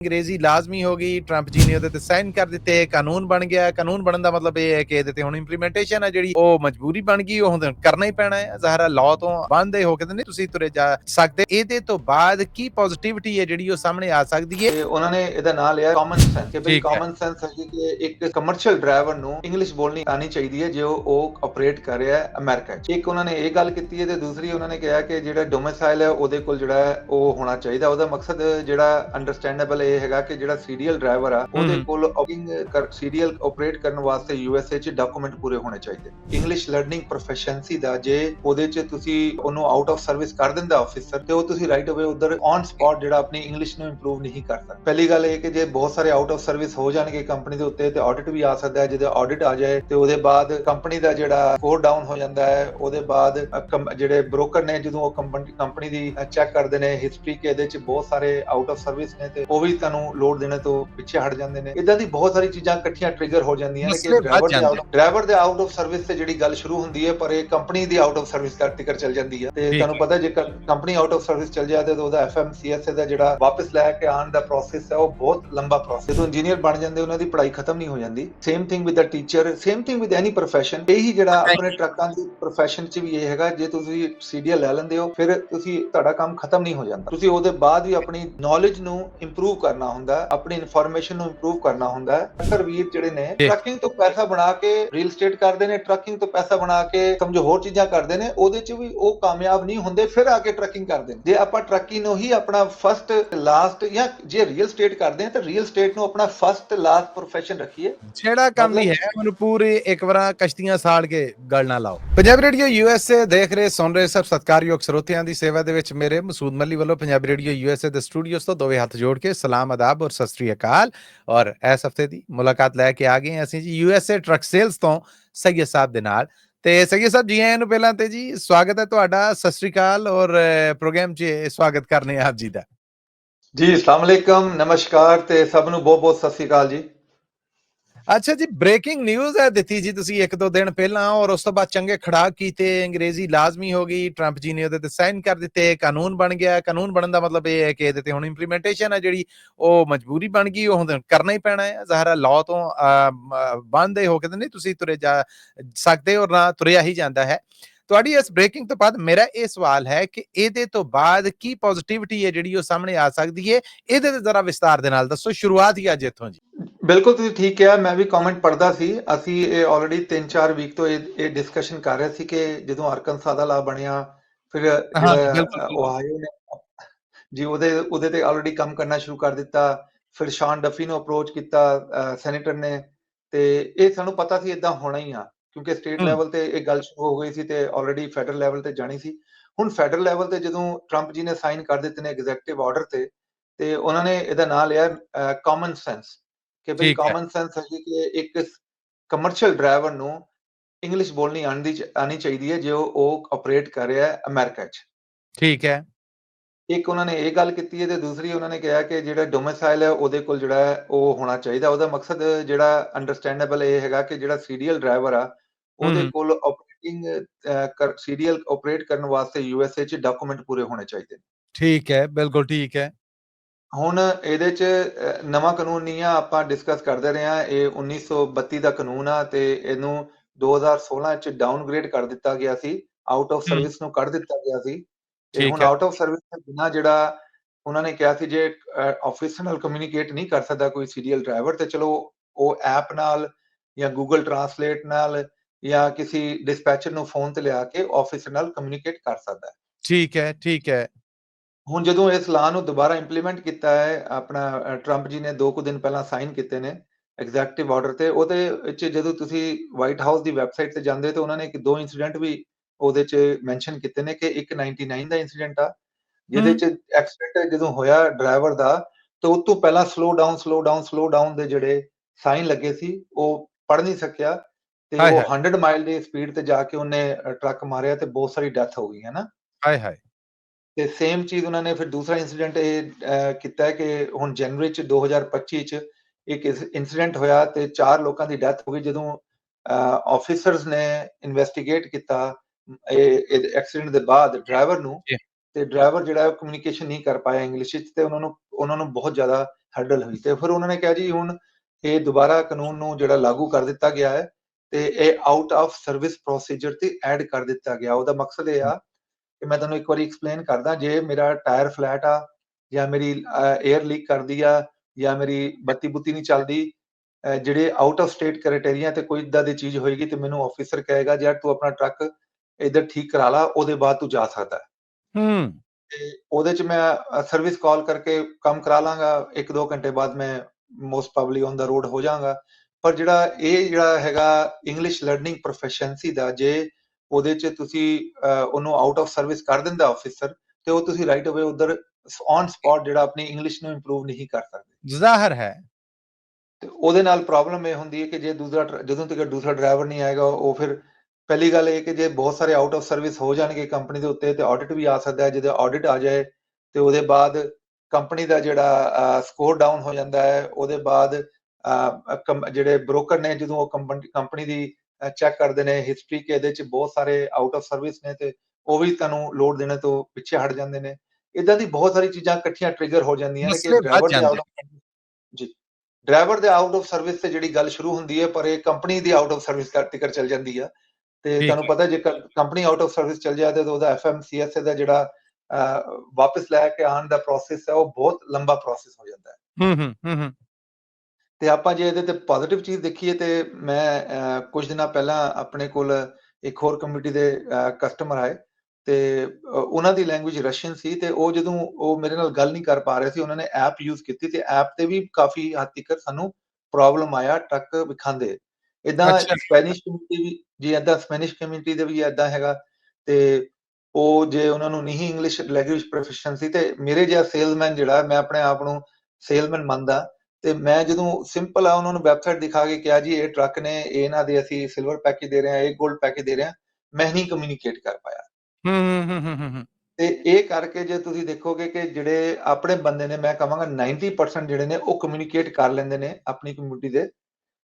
ਅੰਗਰੇਜ਼ੀ ਲਾਜ਼ਮੀ ਹੋ ਗਈ ਟਰੰਪ ਜੀ ਨੇ ਉਹਦੇ ਤੇ ਸਾਈਨ ਕਰ ਦਿੱਤੇ ਕਾਨੂੰਨ ਬਣ ਗਿਆ। ਕਾਨੂੰਨ ਬਣਨ ਦਾ ਮਤਲਬ ਇਹ ਹੈ ਕਿ ਇਹਦੇ ਤੇ ਹੁਣ ਇੰਪਲੀਮੈਂਟੇਸ਼ਨ ਹੈ ਜਿਹੜੀ ਉਹ ਮਜਬੂਰੀ ਬਣ ਗਈ ਉਹ ਹੁਣ ਕਰਨਾ ਹੀ ਪੈਣਾ ਹੈ। ਜ਼ਾਹਰਾ ਲਾਅ ਤੋਂ ਬੰਦੇ ਹੋ ਕੇ ਨਹੀਂ ਤੁਸੀਂ ਤੁਰੇ ਜਾ ਸਕਦੇ। ਇਹਦੇ ਤੋਂ ਬਾਅਦ ਕੀ ਪੋਜ਼ਿਟਿਵਿਟੀ ਹੈ ਜਿਹੜੀ ਉਹ ਸਾਹਮਣੇ ਆ ਸਕਦੀ ਹੈ? ਉਹਨਾਂ ਨੇ ਇਹਦਾ ਨਾਮ ਲਿਆ ਕਾਮਨ ਸੈਂਸ ਕਿ ਬਈ। ਕਾਮਨ ਸੈਂਸ ਹੈ ਕਿ ਇੱਕ ਕਮਰਸ਼ੀਅਲ ਡਰਾਈਵਰ ਨੂੰ ਇੰਗਲਿਸ਼ ਬੋਲਣੀ ਆਣੀ ਚਾਹੀਦੀ ਹੈ ਜੋ ਉਹ ਆਪਰੇਟ ਕਰ ਰਿਹਾ ਹੈ ਅਮਰੀਕਾ 'ਚ। ਇੱਕ ਉਹਨਾਂ ਨੇ ਇਹ ਗੱਲ ਕੀਤੀ ਹੈ ਤੇ ਦੂਸਰੀ ਉਹਨਾਂ ਨੇ ਕਿਹਾ ਕਿ ਜਿਹੜਾ ਡੋਮਿਸਾਈਲ ਹੈ ਉਹਦੇ ਕੋਲ ਜਿਹੜਾ ਉਹ ਹੋਣਾ ਚਾਹੀਦਾ। ਉਹਦਾ ਮਕਸਦ ਜਿਹੜਾ ਅੰਡਰਸਟੈਂਡੇਬਲ ਇਹ ਹੈਗਾ ਕਿ ਜਿਹੜਾ ਸੀਰੀਅਲ ਡਰਾਈਵਰ ਆ ਉਹਦੇ। ਕੋਲ ਆਪਿੰਗ ਸੀਰੀਅਲ ਆਪਰੇਟ ਕਰਨ ਵਾਸਤੇ ਯੂਐਸਏ 'ਚ ਡਾਕੂਮੈਂਟ ਪੂਰੇ ਹੋਣੇ ਚਾਹੀਦੇ। ਇੰਗਲਿਸ਼ ਲਰਨਿੰਗ ਪ੍ਰੋਫੈਸ਼ਨਸੀ ਦਾ ਜੇ ਉਹਦੇ 'ਚ ਤੁਸੀਂ ਉਹਨੂੰ ਆਊਟ ਆਫ ਸਰਵਿਸ ਕਰ ਦਿੰਦਾ ਆਫੀਸਰ ਤੇ ਉਹ ਤੁਸੀਂ ਰਾਈਟ ਅਵੇ ਉਧਰ ਔਨ ਸਪੌਟ ਜਿਹੜਾ ਆਪਣੀ ਇੰਗਲਿਸ਼ ਨੂੰ ਇੰਪਰੂਵ ਨਹੀਂ ਕਰ ਸਕਦਾ। ਪਹਿਲੀ ਗੱਲ ਇਹ ਕਿ ਜੇ ਬਹੁਤ ਸਾਰੇ ਆਊਟ ਆਫ ਸਰਵਿਸ ਹੋ ਜਾਣਗੇ ਕੰਪਨੀ ਦੇ ਉੱਤੇ ਤੇ ਆਡਿਟ ਵੀ ਆ ਸਕਦਾ ਹੈ। ਜਦੋਂ ਆਡਿਟ ਆ ਜਾਏ ਤੇ ਉਹਦੇ ਬਾਅਦ ਕੰਪਨੀ ਦਾ ਜਿਹੜਾ ਸਕੋਰ ਡਾਊਨ ਹੋ ਜਾਂਦਾ ਹੈ ਉਹਦੇ ਬਾਅਦ ਜਿਹੜੇ ਬ੍ਰੋਕਰ ਨੇ ਜਦੋਂ ਉਹ ਕੰਪਨੀ ਦੀ ਚੈੱਕ ਕਰਦੇ ਨੇ ਹਿਸਟਰੀ ਕਿ ਇਹਦੇ 'ਚ ਬਹੁਤ ਸਾਰੇ ਆਊਟ ਆਫ ਸਰਵਿਸ ਨੇ ਤੇ ਉਹ ਵੀ ਤੁਹਾਨੂੰ ਲੋਡ ਦੇਣੇ ਤੋਂ ਪਿੱਛੇ ਹਟ ਜਾਂਦੇ ਨੇ। ਇਦਾਂ ਦੀ ਬਹੁਤ ਸਾਰੀ ਚੀਜ਼ਾਂ ਇਕੱਠੀਆਂ ਟ੍ਰਿਗਰ ਹੋ ਜਾਂਦੀਆਂ ਨੇ ਕਿ ਡਰਾਈਵਰ ਦੇ ਡਰਾਈਵਰ ਦੇ ਆਊਟ ਆਫ ਸਰਵਿਸ ਤੇ ਜਿਹੜੀ ਗੱਲ ਸ਼ੁਰੂ ਹੁੰਦੀ ਹੈ ਪਰ ਇਹ ਕੰਪਨੀ ਦੀ ਆਊਟ ਆਫ ਸਰਵਿਸ ਤੱਕ ਟਿਕਰ ਚੱਲ ਜਾਂਦੀ ਹੈ। ਤੇ ਤੁਹਾਨੂੰ। ਪਤਾ ਜੇ ਕੰਪਨੀ ਆਊਟ ਆਫ ਸਰਵਿਸ ਚੱਲ ਜਾਏ ਤੇ ਉਹਦਾ ਐਫਐਮਸੀਐਸ ਦਾ ਜਿਹੜਾ ਵਾਪਸ ਲੈ ਕੇ ਆਉਣ ਦਾ ਪ੍ਰੋਸੈਸ ਹੈ ਉਹ ਬਹੁਤ ਲੰਬਾ ਪ੍ਰੋਸੈਸ ਜਦੋਂ ਇੰਜੀਨੀਅਰ ਬਣ ਜਾਂਦੇ ਉਹਨਾਂ ਦੀ ਪੜ੍ਹਾਈ ਖਤਮ ਨਹੀਂ ਹੋ ਜਾਂਦੀ। Same thing with a teacher same thing with any profession ਇਹੀ ਜਿਹੜਾ ਆਪਣੇ ਟਰੱਕਾਂ ਦੀ profession 'ਚ ਵੀ ਇਹ ਹੈਗਾ ਜੇ ਤੁਸੀਂ ਸੀਡੀਐਲ ਲੈ ਲੈਂਦੇ ਹੋ ਫਿਰ ਤੁਸੀਂ ਤੁਹਾਡਾ ਕੰਮ ਖਤਮ ਨਹੀਂ ਹੋ ਜਾਂਦਾ। ਤੁਸੀਂ ਉਹਦੇ ਬਾਅਦ ਵੀ ਆਪਣੀ ਨੌਲੇਜ ਨੂੰ ਇੰਪਰੂਵ ਕਰਨਾ ਹੁੰਦਾ ਆਪਣੀ ਇਨਫੋਰਮੇਸ਼ਨ ਨੂੰ ਇੰਪਰੂਵ ਕਰਨਾ ਹੁੰਦਾ ਟਰੱਕਰ ਵੀਰ ਜਿਹੜੇ ਨੇ। ਟਰੱਕਿੰਗ ਤੋਂ ਪੈਸਾ ਬਣਾ ਕੇ ਰੀਅਲ ਸਟੇਟ ਕਰਦੇ ਨੇ ਟਰੱਕਿੰਗ ਤੋਂ ਪੈਸਾ ਬਣਾ ਕੇ ਸਮਝੋ ਹੋਰ ਚੀਜ਼ਾਂ ਕਰਦੇ ਨੇ ਉਹਦੇ 'ਚ ਵੀ ਉਹ ਕਾਮਯਾਬ ਨਹੀਂ ਹੁੰਦੇ ਫਿਰ ਆ ਕੇ ਟਰੱਕਿੰਗ ਕਰਦੇ ਨੇ। ਜੇ ਆਪਾਂ ਟਰੱਕਿੰਗ ਨੂੰ ਹੀ ਆਪਣਾ ਫਸਟ ਲਾਸਟ ਜਾਂ ਜੇ ਰੀਅਲ ਸਟੇਟ ਕਰਦੇ ਹਾਂ ਤਾਂ ਰੀਅਲ ਸਟੇਟ ਨੂੰ ਆਪਣਾ ਫਸਟ ਲਾਸਟ profession ਰੱਖੀਏ। ਜਿਹੜਾ ਕੰਮ ਹੀ ਹੈ ਉਹਨੂੰ ਪੂਰੀ ਇੱਕ ਵਾਰ ਕਸ਼ਤੀਆਂ ਸਾੜ ਕੇ ਗਲ ਨਾ ਲਾਓ। ਪੰਜਾਬ ਰੇਡੀਓ ਯੂਐਸਏ ਦੇਖ ਰਹੇ ਸੁਣ ਰਹੇ ਸਭ ਸਤਿਕਾਰਯੋਗ ਸਰੋਤਿਆਂ ਦੀ ਸੇਵਾ ਦੇ ਵਿੱਚ ਮੇਰੇ ਮਸੂਦ ਮੱਲੀ ਵੱਲੋਂ ਪੰਜਾਬ ਰੇਡੀਓ ਯੂਐਸਏ ਦੇ ਸਟੂਡੀਓਜ਼ ਤੋਂ ਦੋਵੇਂ ਹੱਥ ਜੋੜ ਕੇ ਸਲਾਮ ਆਦਾਬ ਔਰ ਸਤਿ ਸ੍ਰੀ ਅਕਾਲ ਔਰ ਇਸ ਹਫ਼ਤੇ ਦੀ ਮੁਲਾਕਾਤ ਲੈ ਕੇ ਆ ਗਏ ਹਾਂ ਅਸੀਂ ਜੀ ਯੂਐਸਏ ਟਰੱਕ ਸੇਲਸ ਤੋਂ ਸੈਯਦ ਸਾਹਿਬ ਦੇ ਨਾਲ ਤੇ ਸੈਯਦ ਸਾਹਿਬ ਜੀ ਆਇਆਂ ਨੂੰ ਪਹਿਲਾਂ ਤੇ ਜੀ ਸਵਾਗਤ ਹੈ ਤੁਹਾਡਾ ਸਤਿ ਸ੍ਰੀ ਅਕਾਲ ਔਰ ਅਹ, ਪ੍ਰੋਗਰਾਮ 'ਚ ਸਵਾਗਤ ਕਰਨੇ ਆਪ ਜੀ ਦਾ ਜੀ ਅਸਲਾਮ ਅਲੈਕਮ ਨਮਸਕਾਰ ਤੇ ਸਭ ਨੂੰ ਬਹੁਤ ਬਹੁਤ ਸਤਿ ਸ੍ਰੀ ਅਕਾਲ ਜੀ ਅੱਛਾ ਜੀ ਬ੍ਰੇਕਿੰਗ ਨਿਊਜ਼ ਹੈ ਦਿੱਤੀ ਜੀ ਤੁਸੀਂ ਇੱਕ ਦੋ ਦਿਨ ਪਹਿਲਾਂ ਔਰ ਉਸ ਤੋਂ ਬਾਅਦ ਚੰਗੇ ਖੜਾਕ ਕੀਤੇ, ਅੰਗਰੇਜ਼ੀ ਲਾਜ਼ਮੀ ਹੋ ਗਈ ਟਰੰਪ ਜੀ ਨੇ ਉਹਦੇ ਤੇ ਸਾਈਨ ਕਰ ਦਿੱਤੇ, ਕਾਨੂੰਨ ਬਣ ਗਿਆ। ਕਾਨੂੰਨ ਬਣਨ ਦਾ ਮਤਲਬ ਇਹ ਹੈ ਕਿ ਇਹਦੇ ਤੇ ਹੁਣ ਇੰਪਲੀਮੈਂਟੇਸ਼ਨ ਹੈ ਜਿਹੜੀ, ਉਹ ਮਜਬੂਰੀ ਬਣ ਗਈ, ਉਹ ਹੁਣ ਕਰਨਾ ਹੀ ਪੈਣਾ ਹੈ। ਜ਼ਾਹਰਾ ਲਾਅ ਤੋਂ ਬੰਦੇ ਹੋ ਕਹਿੰਦੇ ਨਹੀਂ ਤੁਸੀਂ ਤੁਰੇ ਜਾ ਸਕਦੇ ਔਰ ਨਾ ਤੁਰਿਆ ਹੀ ਜਾਂਦਾ ਹੈ। ਤੁਹਾਡੀ ਇਸ ਬ੍ਰੇਕਿੰਗ ਤੋਂ ਬਾਅਦ ਮੇਰਾ ਇਹ ਸਵਾਲ ਹੈ ਕਿ ਇਹਦੇ ਤੋਂ ਬਾਅਦ ਕੀ ਪੋਜ਼ਿਟਿਵਿਟੀ ਹੈ ਜਿਹੜੀ ਉਹ ਸਾਹਮਣੇ ਆ ਸਕਦੀ ਹੈ? ਇਹਦੇ ਤੇ ਜ਼ਰਾ ਵਿਸਤਾਰ ਦੇ ਨਾਲ ਦੱਸੋ। ਸ਼ੁਰੂਆਤ ਹੀ ਅੱਜ ਇੱਥੋਂ ਜੀ। ਬਿਲਕੁਲ ਤੁਸੀਂ ਠੀਕ ਕਿਹਾ ਮੈਂ ਵੀ ਕਮੈਂਟ ਪੜਦਾ ਸੀ। ਅਸੀਂ ਇਹ ਆਲਰੇਡੀ 3-4 ਵੀਕ ਤੋਂ ਇਹ ਡਿਸਕਸ਼ਨ ਕਰ ਰਹੇ ਸੀ ਕਿ ਜਦੋਂ ਅਰਕਨਸਾ ਦਾ ਲਾ ਬਣਿਆ ਫਿਰ। ਓਹਾਇਓ ਨੇ। ਜੀ ਉਹਦੇ ਉਹਦੇ ਤੇ ਆਲਰੇਡੀ ਕੰਮ ਕਰਨਾ ਸ਼ੁਰੂ ਕਰ ਦਿੱਤਾ। ਫਿਰ ਸ਼ਾਨ ਡਫੀ ਨੂੰ ਅਪਰੋਚ ਕੀਤਾ ਸੈਨੇਟਰ ਨੇ। ਤੇ ਇਹ ਸਾਨੂੰ ਪਤਾ ਸੀ ਇਦਾਂ ਹੋਣਾ ਹੀ ਆ ਕਿਉਂਕਿ ਸਟੇਟ। ਲੈਵਲ ਤੇ ਇਹ ਗੱਲ ਸ਼ੁਰੂ ਹੋ ਗਈ ਸੀ ਤੇ ਆਲਰੇਡੀ ਫੈਡਰਲ ਲੈਵਲ ਤੇ ਜਾਣੀ ਸੀ। ਹੁਣ ਫੈਡਰਲ ਲੈਵਲ ਤੇ ਜਦੋਂ ਟਰੰਪ ਜੀ ਨੇ ਸਾਈਨ ਕਰ ਦਿੱਤੇ ਨੇ ਐਗਜ਼ੈਕਟਿਵ ਆਰਡਰ ਤੇ ਤੇ ਉਹਨਾਂ ਨੇ ਇਹਦਾ ਨਾਮ ਲਿਆ ਕਾਮਨ ਸੈਂਸ ਕਿ ਬਈ। ਕਾਮਨ ਸੈਂਸ ਹੈ ਕਿ ਇੱਕ ਕਮਰਸ਼ੀਅਲ ਡਰਾਈਵਰ ਨੂੰ ਇੰਗਲਿਸ਼ ਬੋਲਣੀ ਆਣੀ ਆਣੀ ਚਾਹੀਦੀ ਹੈ ਜੋ ਉਹ ਆਪਰੇਟ ਕਰ ਰਿਹਾ ਹੈ ਅਮਰੀਕਾ 'ਚ। ਠੀਕ ਹੈ। ਇੱਕ ਉਹਨਾਂ ਨੇ ਇਹ ਗੱਲ ਕੀਤੀ ਹੈ ਤੇ ਦੂਸਰੀ ਉਹਨਾਂ ਨੇ ਕਿਹਾ ਕਿ ਜਿਹੜਾ ਡੋਮਿਸਾਈਲ ਹੈ ਉਹਦੇ ਕੋਲ ਜਿਹੜਾ ਉਹ ਹੋਣਾ ਚਾਹੀਦਾ। ਉਹਦਾ ਮਕਸਦ ਜਿਹੜਾ ਅੰਡਰਸਟੈਂਡੇਬਲ ਇਹ ਹੈਗਾ ਕਿ ਜਿਹੜਾ ਸੀਰੀਅਲ ਡਰਾਈਵਰ ਆ ਉਹਦੇ। ਕੋਲ ਆਪਰੇਟਿੰਗ ਸੀਰੀਅਲ ਆਪਰੇਟ ਕਰਨ ਵਾਸਤੇ ਯੂਐਸਏ 'ਚ ਡਾਕੂਮੈਂਟ ਪੂਰੇ ਹੋਣੇ ਚਾਹੀਦੇ ਨੇ। ਠੀਕ ਹੈ ਬਿਲਕੁਲ ਠੀਕ ਹੈ। ਹੁਣ ਇਹਦੇ 'ਚ ਨਵਾਂ ਕਾਨੂੰਨ ਨਹੀਂ ਆ ਆਪਾਂ ਡਿਸਕਸ ਕਰਦੇ ਰਹੇ ਆ ਇਹ 1932 ਦਾ ਕਾਨੂੰਨ ਆ ਤੇ ਇਹਨੂੰ 2016 ਚ ਡਾਊਨਗ੍ਰੇਡ ਕਰ ਦਿੱਤਾ ਗਿਆ ਸੀ। Out of. ਸਰਵਿਸ ਨੂੰ ਕੱਢ ਦਿੱਤਾ ਗਿਆ ਸੀ। ਤੇ ਹੁਣ। ਆਊਟ ਆਫ ਸਰਵਿਸ ਦੇ ਬਿਨਾ ਜਿਹੜਾ ਉਹਨਾਂ ਨੇ ਕਿਹਾ ਸੀ ਜੇ ਆਫਿਸ ਨਾਲ ਕਮਿਊਨੀਕੇਟ ਨਹੀਂ ਕਰ ਸਕਦਾ ਕੋਈ ਸੀਰੀਅਲ ਡਰਾਈਵਰ ਤੇ ਚਲੋ ਉਹ ਐਪ ਨਾਲ ਜਾਂ ਗੂਗਲ ਟਰਾਂਸਲੇਟ ਨਾਲ ਜਾਂ ਕਿਸੇ ਡਿਸਪੈਚਰ ਨੂੰ ਫੋਨ ਤੇ ਲਿਆ ਕੇ ਆਫਿਸ ਨਾਲ ਕਮਿਊਨੀਕੇਟ ਕਰ ਸਕਦਾ ਹੈ। ਠੀਕ ਹੈ ਠੀਕ ਹੈ। ਹੁਣ ਜਦੋਂ ਇਸ ਲਾਅ ਨੂੰ ਦੁਬਾਰਾ ਇੰਪਲੀਮੈਂਟ ਕੀਤਾ ਹੈ ਆਪਣਾ ਟਰੰਪ ਜੀ ਨੇ 2 ਕੁ ਦਿਨ ਪਹਿਲਾਂ ਸਾਈਨ ਕੀਤੇ ਨੇ ਐਗਜ਼ੈਕਟਿਵ ਆਰਡਰ ਤੇ ਉਹਦੇ ਵਿੱਚ ਜਦੋਂ ਤੁਸੀਂ ਵਾਈਟ ਹਾਊਸ ਦੀ ਵੈਬਸਾਈਟ ਤੇ ਜਾਂਦੇ ਤਾਂ ਉਹਨਾਂ ਨੇ ਇੱਕ ਦੋ ਇਨਸੀਡੈਂਟ ਵੀ ਉਹਦੇ 'ਚ ਮੈਂਸ਼ਨ ਕੀਤੇ ਨੇ ਕਿ ਇੱਕ 99 ਦਾ ਇਨਸੀਡੈਂਟ ਆ ਜਿਹਦੇ। 'ਚ ਐਕਸੀਡੈਂਟ ਜਦੋਂ ਹੋਇਆ ਡਰਾਈਵਰ ਦਾ ਤਾਂ ਉਸ ਤੋਂ ਪਹਿਲਾਂ slow down slow down slow down ਦੇ ਜਿਹੜੇ ਸਾਈਨ ਲੱਗੇ ਸੀ ਉਹ ਪੜ ਨਹੀਂ ਸਕਿਆ ਤੇ ਉਹ 100 ਮਾਈਲ ਦੀ ਸਪੀਡ ਤੇ ਜਾ ਕੇ ਉਹਨੇ ਟਰੱਕ ਮਾਰਿਆ ਤੇ ਬਹੁਤ ਸਾਰੀ ਡੈਥ ਹੋ ਗਈ ਹੈ ਨਾ? ਹਾਏ ਹਾਏ। ਤੇ ਸੇਮ ਚੀਜ਼ ਉਹਨਾਂ ਨੇ ਫਿਰ ਦੂਸਰਾ ਇਨਸੀਡੈਂਟ ਇਹ ਕੀਤਾ ਹੈ ਕਿ ਹੁਣ ਜਨਵਰੀ ਚ 2025 ਚ ਇੱਕ ਇਨਸੀਡੈਂਟ ਹੋਇਆ ਤੇ ਚਾਰ ਲੋਕਾਂ ਦੀ ਡੈਥ ਹੋ ਗਈ ਜਦੋਂ ਆਫੀਸਰਸ ਨੇ ਇਨਵੈਸਟੀਗੇਟ ਕੀਤਾ ਇਹ ਐਕਸੀਡੈਂਟ ਦੇ ਬਾਅਦ ਡਰਾਈਵਰ ਨੂੰ। ਤੇ ਡਰਾਈਵਰ ਜਿਹੜਾ ਕਮਿਊਨੀਕੇਸ਼ਨ ਨਹੀਂ ਕਰ ਪਾਇਆ ਇੰਗਲਿਸ਼ ਵਿੱਚ ਤੇ ਉਹਨਾਂ ਨੂੰ ਉਹਨਾਂ ਨੂੰ ਬਹੁਤ ਜ਼ਿਆਦਾ ਹਰਡਲ ਹੋਈ ਤੇ ਫਿਰ ਉਹਨਾਂ ਨੇ ਕਿਹਾ ਜੀ ਹੁਣ ਇਹ ਦੁਬਾਰਾ ਕਾਨੂੰਨ ਨੂੰ ਜਿਹੜਾ ਲਾਗੂ ਕਰ ਦਿੱਤਾ ਗਿਆ ਹੈ ਤੇ ਇਹ ਆਊਟ ਆਫ ਸਰਵਿਸ ਪ੍ਰੋਸੀਜਰ ਤੇ ਐਡ ਕਰ ਦਿੱਤਾ ਗਿਆ ਉਹਦਾ ਮਕਸਦ ਇਹ ਆ ਕਿ ਮੈਂ ਤੁਹਾਨੂੰ ਇੱਕ ਵਾਰੀ ਐਕਸਪਲੇਨ ਕਰਦਾ ਜੇ ਮੇਰਾ ਟਾਇਰ ਫਲੈਟ ਆ ਜਾਂ ਮੇਰੀ 에ਅਰ ਲੀਕ ਕਰਦੀ ਆ ਜਾਂ ਮੇਰੀ ਬੱਤੀ ਬੁੱਤੀ ਨਹੀਂ ਚੱਲਦੀ ਜਿਹੜੇ ਆਊਟ ਆਫ ਸਟੇਟ ਕ੍ਰਾਈਟੇਰੀਆ ਤੇ ਕੋਈ ਇਦਾਂ ਦੀ ਚੀਜ਼ ਹੋਏਗੀ ਤੇ ਮੈਨੂੰ ਆਫੀਸਰ ਕਹੇਗਾ ਯਾਰ ਤੂੰ ਆਪਣਾ ਟਰੱਕ ਇਧਰ ਠੀਕ ਕਰਾ ਲਾ ਉਹਦੇ ਬਾਅਦ ਤੂੰ ਜਾ ਸਕਦਾ ਹੈ। ਤੇ ਉਹਦੇ ਚ ਮੈਂ ਸਰਵਿਸ ਕਾਲ ਕਰਕੇ ਕੰਮ ਕਰਾ ਲਾਂਗਾ 1-2 ਘੰਟੇ ਬਾਅਦ ਮੈਂ most probably on the road ਹੋ ਜਾਵਾਂਗਾ ਪਰ ਜਿਹੜਾ ਇਹ ਜਿਹੜਾ ਹੈਗਾ ਇੰਗਲਿਸ਼ ਲਰਨਿੰਗ ਪ੍ਰੋਫੈਸ਼ਨਸੀ ਦਾ ਜੇ ਉਹਦੇ ਚ ਤੁਸੀਂ ਉਹਨੂੰ ਆਊਟ ਆਫ ਸਰਵਿਸ ਕਰ ਦਿੰਦਾ ਆਫੀਸਰ ਤੇ ਉਹ ਤੁਸੀਂ ਰਾਈਟ ਅਵੇ ਉਧਰ ਔਨ ਸਪੌਟ ਜਿਹੜਾ ਆਪਣੀ ਇੰਗਲਿਸ਼ ਨੂੰ ਇੰਪਰੂਵ ਨਹੀਂ ਕਰ ਸਕਦੇ। ਜ਼ਾਹਰ ਹੈ। ਤੇ ਉਹਦੇ ਨਾਲ ਪ੍ਰੋਬਲਮ ਇਹ ਹੁੰਦੀ ਹੈ ਕਿ ਜੇ ਦੂਸਰਾ ਜਦੋਂ ਤੱਕ ਦੂਸਰਾ ਡਰਾਈਵਰ ਨਹੀਂ ਆਏਗਾ ਉਹ ਫਿਰ ਪਹਿਲੀ ਗੱਲ ਇਹ ਕਿ ਜੇ ਬਹੁਤ ਸਾਰੇ ਆਊਟ ਆਫ ਸਰਵਿਸ ਹੋ ਜਾਣਗੇ ਕੰਪਨੀ ਦੇ ਉੱਤੇ ਤੇ ਆਡਿਟ ਵੀ ਆ ਸਕਦਾ ਹੈ ਜਦੋਂ ਆਡਿਟ ਆ ਜਾਏ ਤੇ ਉਹਦੇ ਬਾਅਦ ਕੰਪਨੀ ਦਾ ਜਿਹੜਾ ਸਕੋਰ ਡਾਊਨ ਹੋ ਜਾਂਦਾ ਹੈ ਉਹਦੇ ਬਾਅਦ ਜਿਹੜੇ ਬ੍ਰੋਕਰ ਨੇ ਜਦੋਂ ਉਹ ਕੰਪਨੀ ਦੀ ਚੈੱਕ ਕਰਦੇ ਨੇ ਹਿਸਟਰੀ ਕਿ ਇਹਦੇ ਚ ਬਹੁਤ ਸਾਰੇ ਆਊਟ ਆਫ ਸਰਵਿਸ ਨੇ ਤੇ ਉਹ ਵੀ ਤੁਹਾਨੂੰ ਲੋਡ ਦੇਣੇ ਤੋਂ ਪਿੱਛੇ ਹਟ ਜਾਂਦੇ ਨੇ। ਇਦਾਂ ਦੀ ਬਹੁਤ ਸਾਰੀ ਚੀਜ਼ਾਂ ਇਕੱਠੀਆਂ ਟ੍ਰਿਗਰ ਹੋ ਜਾਂਦੀਆਂ ਨੇ ਕਿ ਡਰਾਈਵਰ ਦੇ ਜਾਂਦੇ ਆਊਟ ਜੀ ਡਰਾਈਵਰ ਦੇ ਆਊਟ ਆਫ ਸਰਵਿਸ ਤੇ ਜਿਹੜੀ ਗੱਲ ਸ਼ੁਰੂ ਹੁੰਦੀ ਹੈ ਪਰ ਇਹ ਕੰਪਨੀ ਦੀ ਆਊਟ ਆਫ ਸਰਵਿਸ ਤੱਕ ਚੱਲ ਜਾਂਦੀ ਆ। ਤੇ ਤੁਹਾਨੂੰ ਪਤਾ ਜੇ ਕੰਪਨੀ ਆਊਟ ਆਫ ਸਰਵਿਸ ਚੱਲ ਜਾਏ ਤੇ ਉਹਦਾ ਐਫਐਮਸੀਐਸ ਦਾ ਜਿਹੜਾ ਵਾਪਸ ਲੈ ਕੇ ਆਉਣ ਦਾ ਪ੍ਰੋਸੈਸ ਹੈ ਉਹ ਬਹੁਤ ਲੰਬਾ ਪ੍ਰੋਸੈਸ ਹੋ ਜਾਂਦਾ ਹੈ। ਹੂੰ ਹੂੰ ਹੂੰ ਹੂੰ। ਤੇ ਆਪਾਂ ਜੇ ਇਹਦੇ ਤੇ ਪੋਜ਼ਿਟਿਵ ਚੀਜ਼ ਦੇਖੀਏ ਤੇ ਮੈਂ ਕੁਝ ਦਿਨਾਂ ਪਹਿਲਾਂ ਆਪਣੇ ਕੋਲ ਇੱਕ ਹੋਰ ਕਮਿਊਨਿਟੀ ਦੇ ਕਸਟਮਰ ਆਏ ਤੇ ਉਹਨਾਂ ਦੀ ਲੈਂਗੁਏਜ ਰਸ਼ੀਅਨ ਸੀ ਤੇ ਉਹ ਜਦੋਂ ਉਹ ਮੇਰੇ ਨਾਲ ਗੱਲ ਨਹੀਂ ਕਰ ਪਾ ਰਹੇ ਸੀ ਉਹਨਾਂ ਨੇ ਐਪ ਯੂਜ਼ ਕੀਤੀ ਤੇ ਐਪ ਤੇ ਵੀ ਕਾਫੀ ਹੱਦ ਤੱਕ ਸਾਨੂੰ ਪ੍ਰੋਬਲਮ ਆਇਆ ਟਰੱਕ ਵਿਖਾਉਂਦੇ ਇਦਾਂ। ਸਪੈਨਿਸ਼ ਕਮਿਊਨਿਟੀ ਵੀ ਜੀ ਇਦਾਂ ਸਪੈਨਿਸ਼ ਕਮਿਊਨਿਟੀ ਦੇ ਵੀ ਇਦਾਂ ਹੈਗਾ ਤੇ ਉਹ ਜੇ ਉਹਨਾਂ ਨੂੰ ਨਹੀਂ ਇੰਗਲਿਸ਼ ਲੈਂਗੁਏਜ ਪ੍ਰੋਫੈਸ਼ਨਸੀ ਤੇ ਮੇਰੇ ਜਿਹਾ ਸੇਲਸਮੈਨ ਜਿਹੜਾ ਮੈਂ ਆਪਣੇ ਆਪ ਨੂੰ ਸੇਲਸਮੈਨ ਮੰਨਦਾ ਤੇ ਮੈਂ ਜਦੋਂ ਸਿੰਪਲ ਆ ਉਹਨਾਂ ਨੂੰ ਵੈਬਸਾਈਟ ਦਿਖਾ ਕੇ ਕਿਹਾ ਜੀ ਇਹ ਟਰੱਕ ਨੇ ਇਹ ਇਹਨਾਂ ਦੇ ਅਸੀਂ ਸਿਲਵਰ ਪੈਕੇਜ ਦੇ ਰਹੇ ਹਾਂ ਇਹ 골ਡ ਪੈਕੇਜ ਦੇ ਰਹੇ ਹਾਂ ਮੈਂ ਨਹੀਂ ਕਮਿਊਨੀਕੇਟ ਕਰ ਪਾਇਆ। ਹੂੰ ਹੂੰ ਹੂੰ ਤੇ ਇਹ ਕਰਕੇ ਜੇ ਤੁਸੀਂ ਦੇਖੋਗੇ ਕਿ ਜਿਹੜੇ ਆਪਣੇ ਬੰਦੇ ਨੇ ਮੈਂ ਕਹਾਂਗਾ 90% ਜਿਹੜੇ ਨੇ ਉਹ ਕਮਿਊਨੀਕੇਟ ਕਰ ਲੈਂਦੇ ਨੇ ਆਪਣੀ ਕਮਿਊਨਿਟੀ ਦੇ।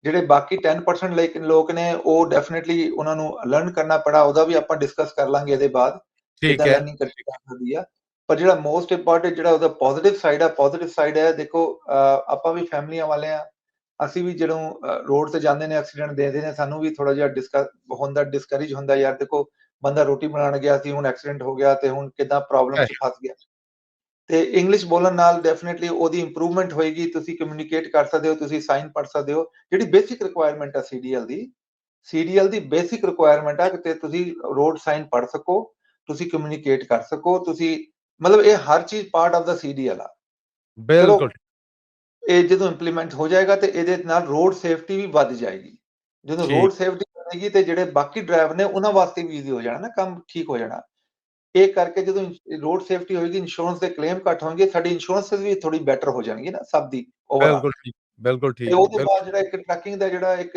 ਜਿਹੜੇ ਬਾਕੀ 10% ਲੇਕਿਨ ਲੋਕ ਨੇ ਉਹ ਡੈਫੀਨਿਟਲੀ ਉਹਨਾਂ ਨੂੰ ਲਰਨ ਕਰਨਾ ਪੜਾ ਉਹਦਾ ਵੀ ਆਪਾਂ ਡਿਸਕਸ ਕਰ ਲਾਂਗੇ ਇਹਦੇ ਬਾਅਦ। ਠੀਕ ਹੈ। ਲਰਨਿੰਗ ਕਰਨੀ ਆ। ਪਰ ਜਿਹੜਾ ਮੋਸਟ ਇੰਪੋਰਟੈਂਟ ਜਿਹੜਾ ਉਹਦਾ ਪੋਜ਼ਿਟਿਵ ਸਾਈਡ ਆ ਪੋਜ਼ਿਟਿਵ ਸਾਈਡ ਹੈ, ਦੇਖੋ ਆਪਾਂ ਵੀ ਫੈਮਲੀਆਂ ਵਾਲੇ ਆ, ਅਸੀਂ ਵੀ ਜਦੋਂ ਰੋਡ ਤੇ ਜਾਂਦੇ ਨੇ ਐਕਸੀਡੈਂਟ ਦੇਖਦੇ ਨੇ, ਸਾਨੂੰ ਵੀ ਥੋੜਾ ਜਿਹਾ ਡਿਸਕਸ ਹੁੰਦਾ ਡਿਸਕਰੇਜ ਹੁੰਦਾ, ਯਾਰ ਦੇਖੋ, ਬੰਦਾ ਰੋਟੀ ਬਣਾਉਣ ਗਿਆ ਸੀ ਹੁਣ ਐਕਸੀਡੈਂਟ ਹੋ ਗਿਆ ਤੇ ਹੁਣ ਕਿਦਾਂ ਪ੍ਰੋਬਲਮ ਚ ਫਸ ਗਿਆ। ਤੇ ਇੰਗਲਿਸ਼ ਬੋਲਣ ਨਾਲ ਡੈਫੀਨਿਟਲੀ ਉਹਦੀ ਇੰਪਰੂਵਮੈਂਟ ਹੋਏਗੀ, ਤੁਸੀਂ ਕਮਿਊਨੀਕੇਟ ਕਰ ਸਕਦੇ ਹੋ, ਤੁਸੀਂ ਸਾਈਨ ਪੜ ਸਕਦੇ ਹੋ, ਜਿਹੜੀ ਬੇਸਿਕ ਰਿਕੁਆਇਰਮੈਂਟ ਆ ਸੀਡੀਐਲ ਦੀ ਸੀਡੀਐਲ ਦੀ ਬੇਸਿਕ ਰਿਕੁਆਇਰਮੈਂਟ ਆ ਕਿ ਤੁਸੀਂ ਰੋਡ ਸਾਈਨ ਪੜ ਸਕੋ, ਤੁਸੀਂ ਕਮਿਊਨੀਕੇਟ ਕਰ ਸਕੋ, ਤੁਸੀਂ ਮਤਲਬ ਇਹ ਹਰ ਚੀਜ਼ ਪਾਰਟ ਆਫ ਦਾ ਸੀਡੀਐਲ ਆ ਬਿਲਕੁਲ ਇਹ ਜਦੋਂ ਇੰਪਲੀਮੈਂਟ ਹੋ ਜਾਏਗਾ ਤੇ ਇਹਦੇ ਨਾਲ ਰੋਡ ਸੇਫਟੀ ਵੀ ਵੱਧ ਜਾਏਗੀ ਜਦੋਂ। ਰੋਡ ਸੇਫਟੀ ਵਧੇਗੀ ਤੇ ਜਿਹੜੇ ਬਾਕੀ ਡਰਾਈਵਰ ਨੇ ਉਹਨਾਂ ਵਾਸਤੇ ਵੀ ਈਜ਼ੀ ਹੋ ਜਾਣਾ ਨਾ ਕੰਮ ਠੀਕ ਹੋ ਜਾਣਾ ਇਹ ਕਰਕੇ ਜਦੋਂ ਰੋਡ ਸੇਫਟੀ ਹੋਏਗੀ ਇੰਸ਼ੋਰੈਂਸ ਦੇ ਕਲੇਮ ਘੱਟ ਹੋਣਗੇ ਸਾਡੀ ਇੰਸ਼ੋਰੈਂਸ ਵੀ ਥੋੜੀ ਬੈਟਰ ਹੋ ਜਾਣਗੀ ਨਾ ਸਭ ਦੀ। ਬਿਲਕੁਲ ਠੀਕ ਬਿਲਕੁਲ ਠੀਕ ਤੇ ਉਹਦੇ। ਬਾਅਦ ਜਿਹੜਾ ਇੱਕ ਟਰੱਕਿੰਗ ਦਾ ਜਿਹੜਾ ਇੱਕ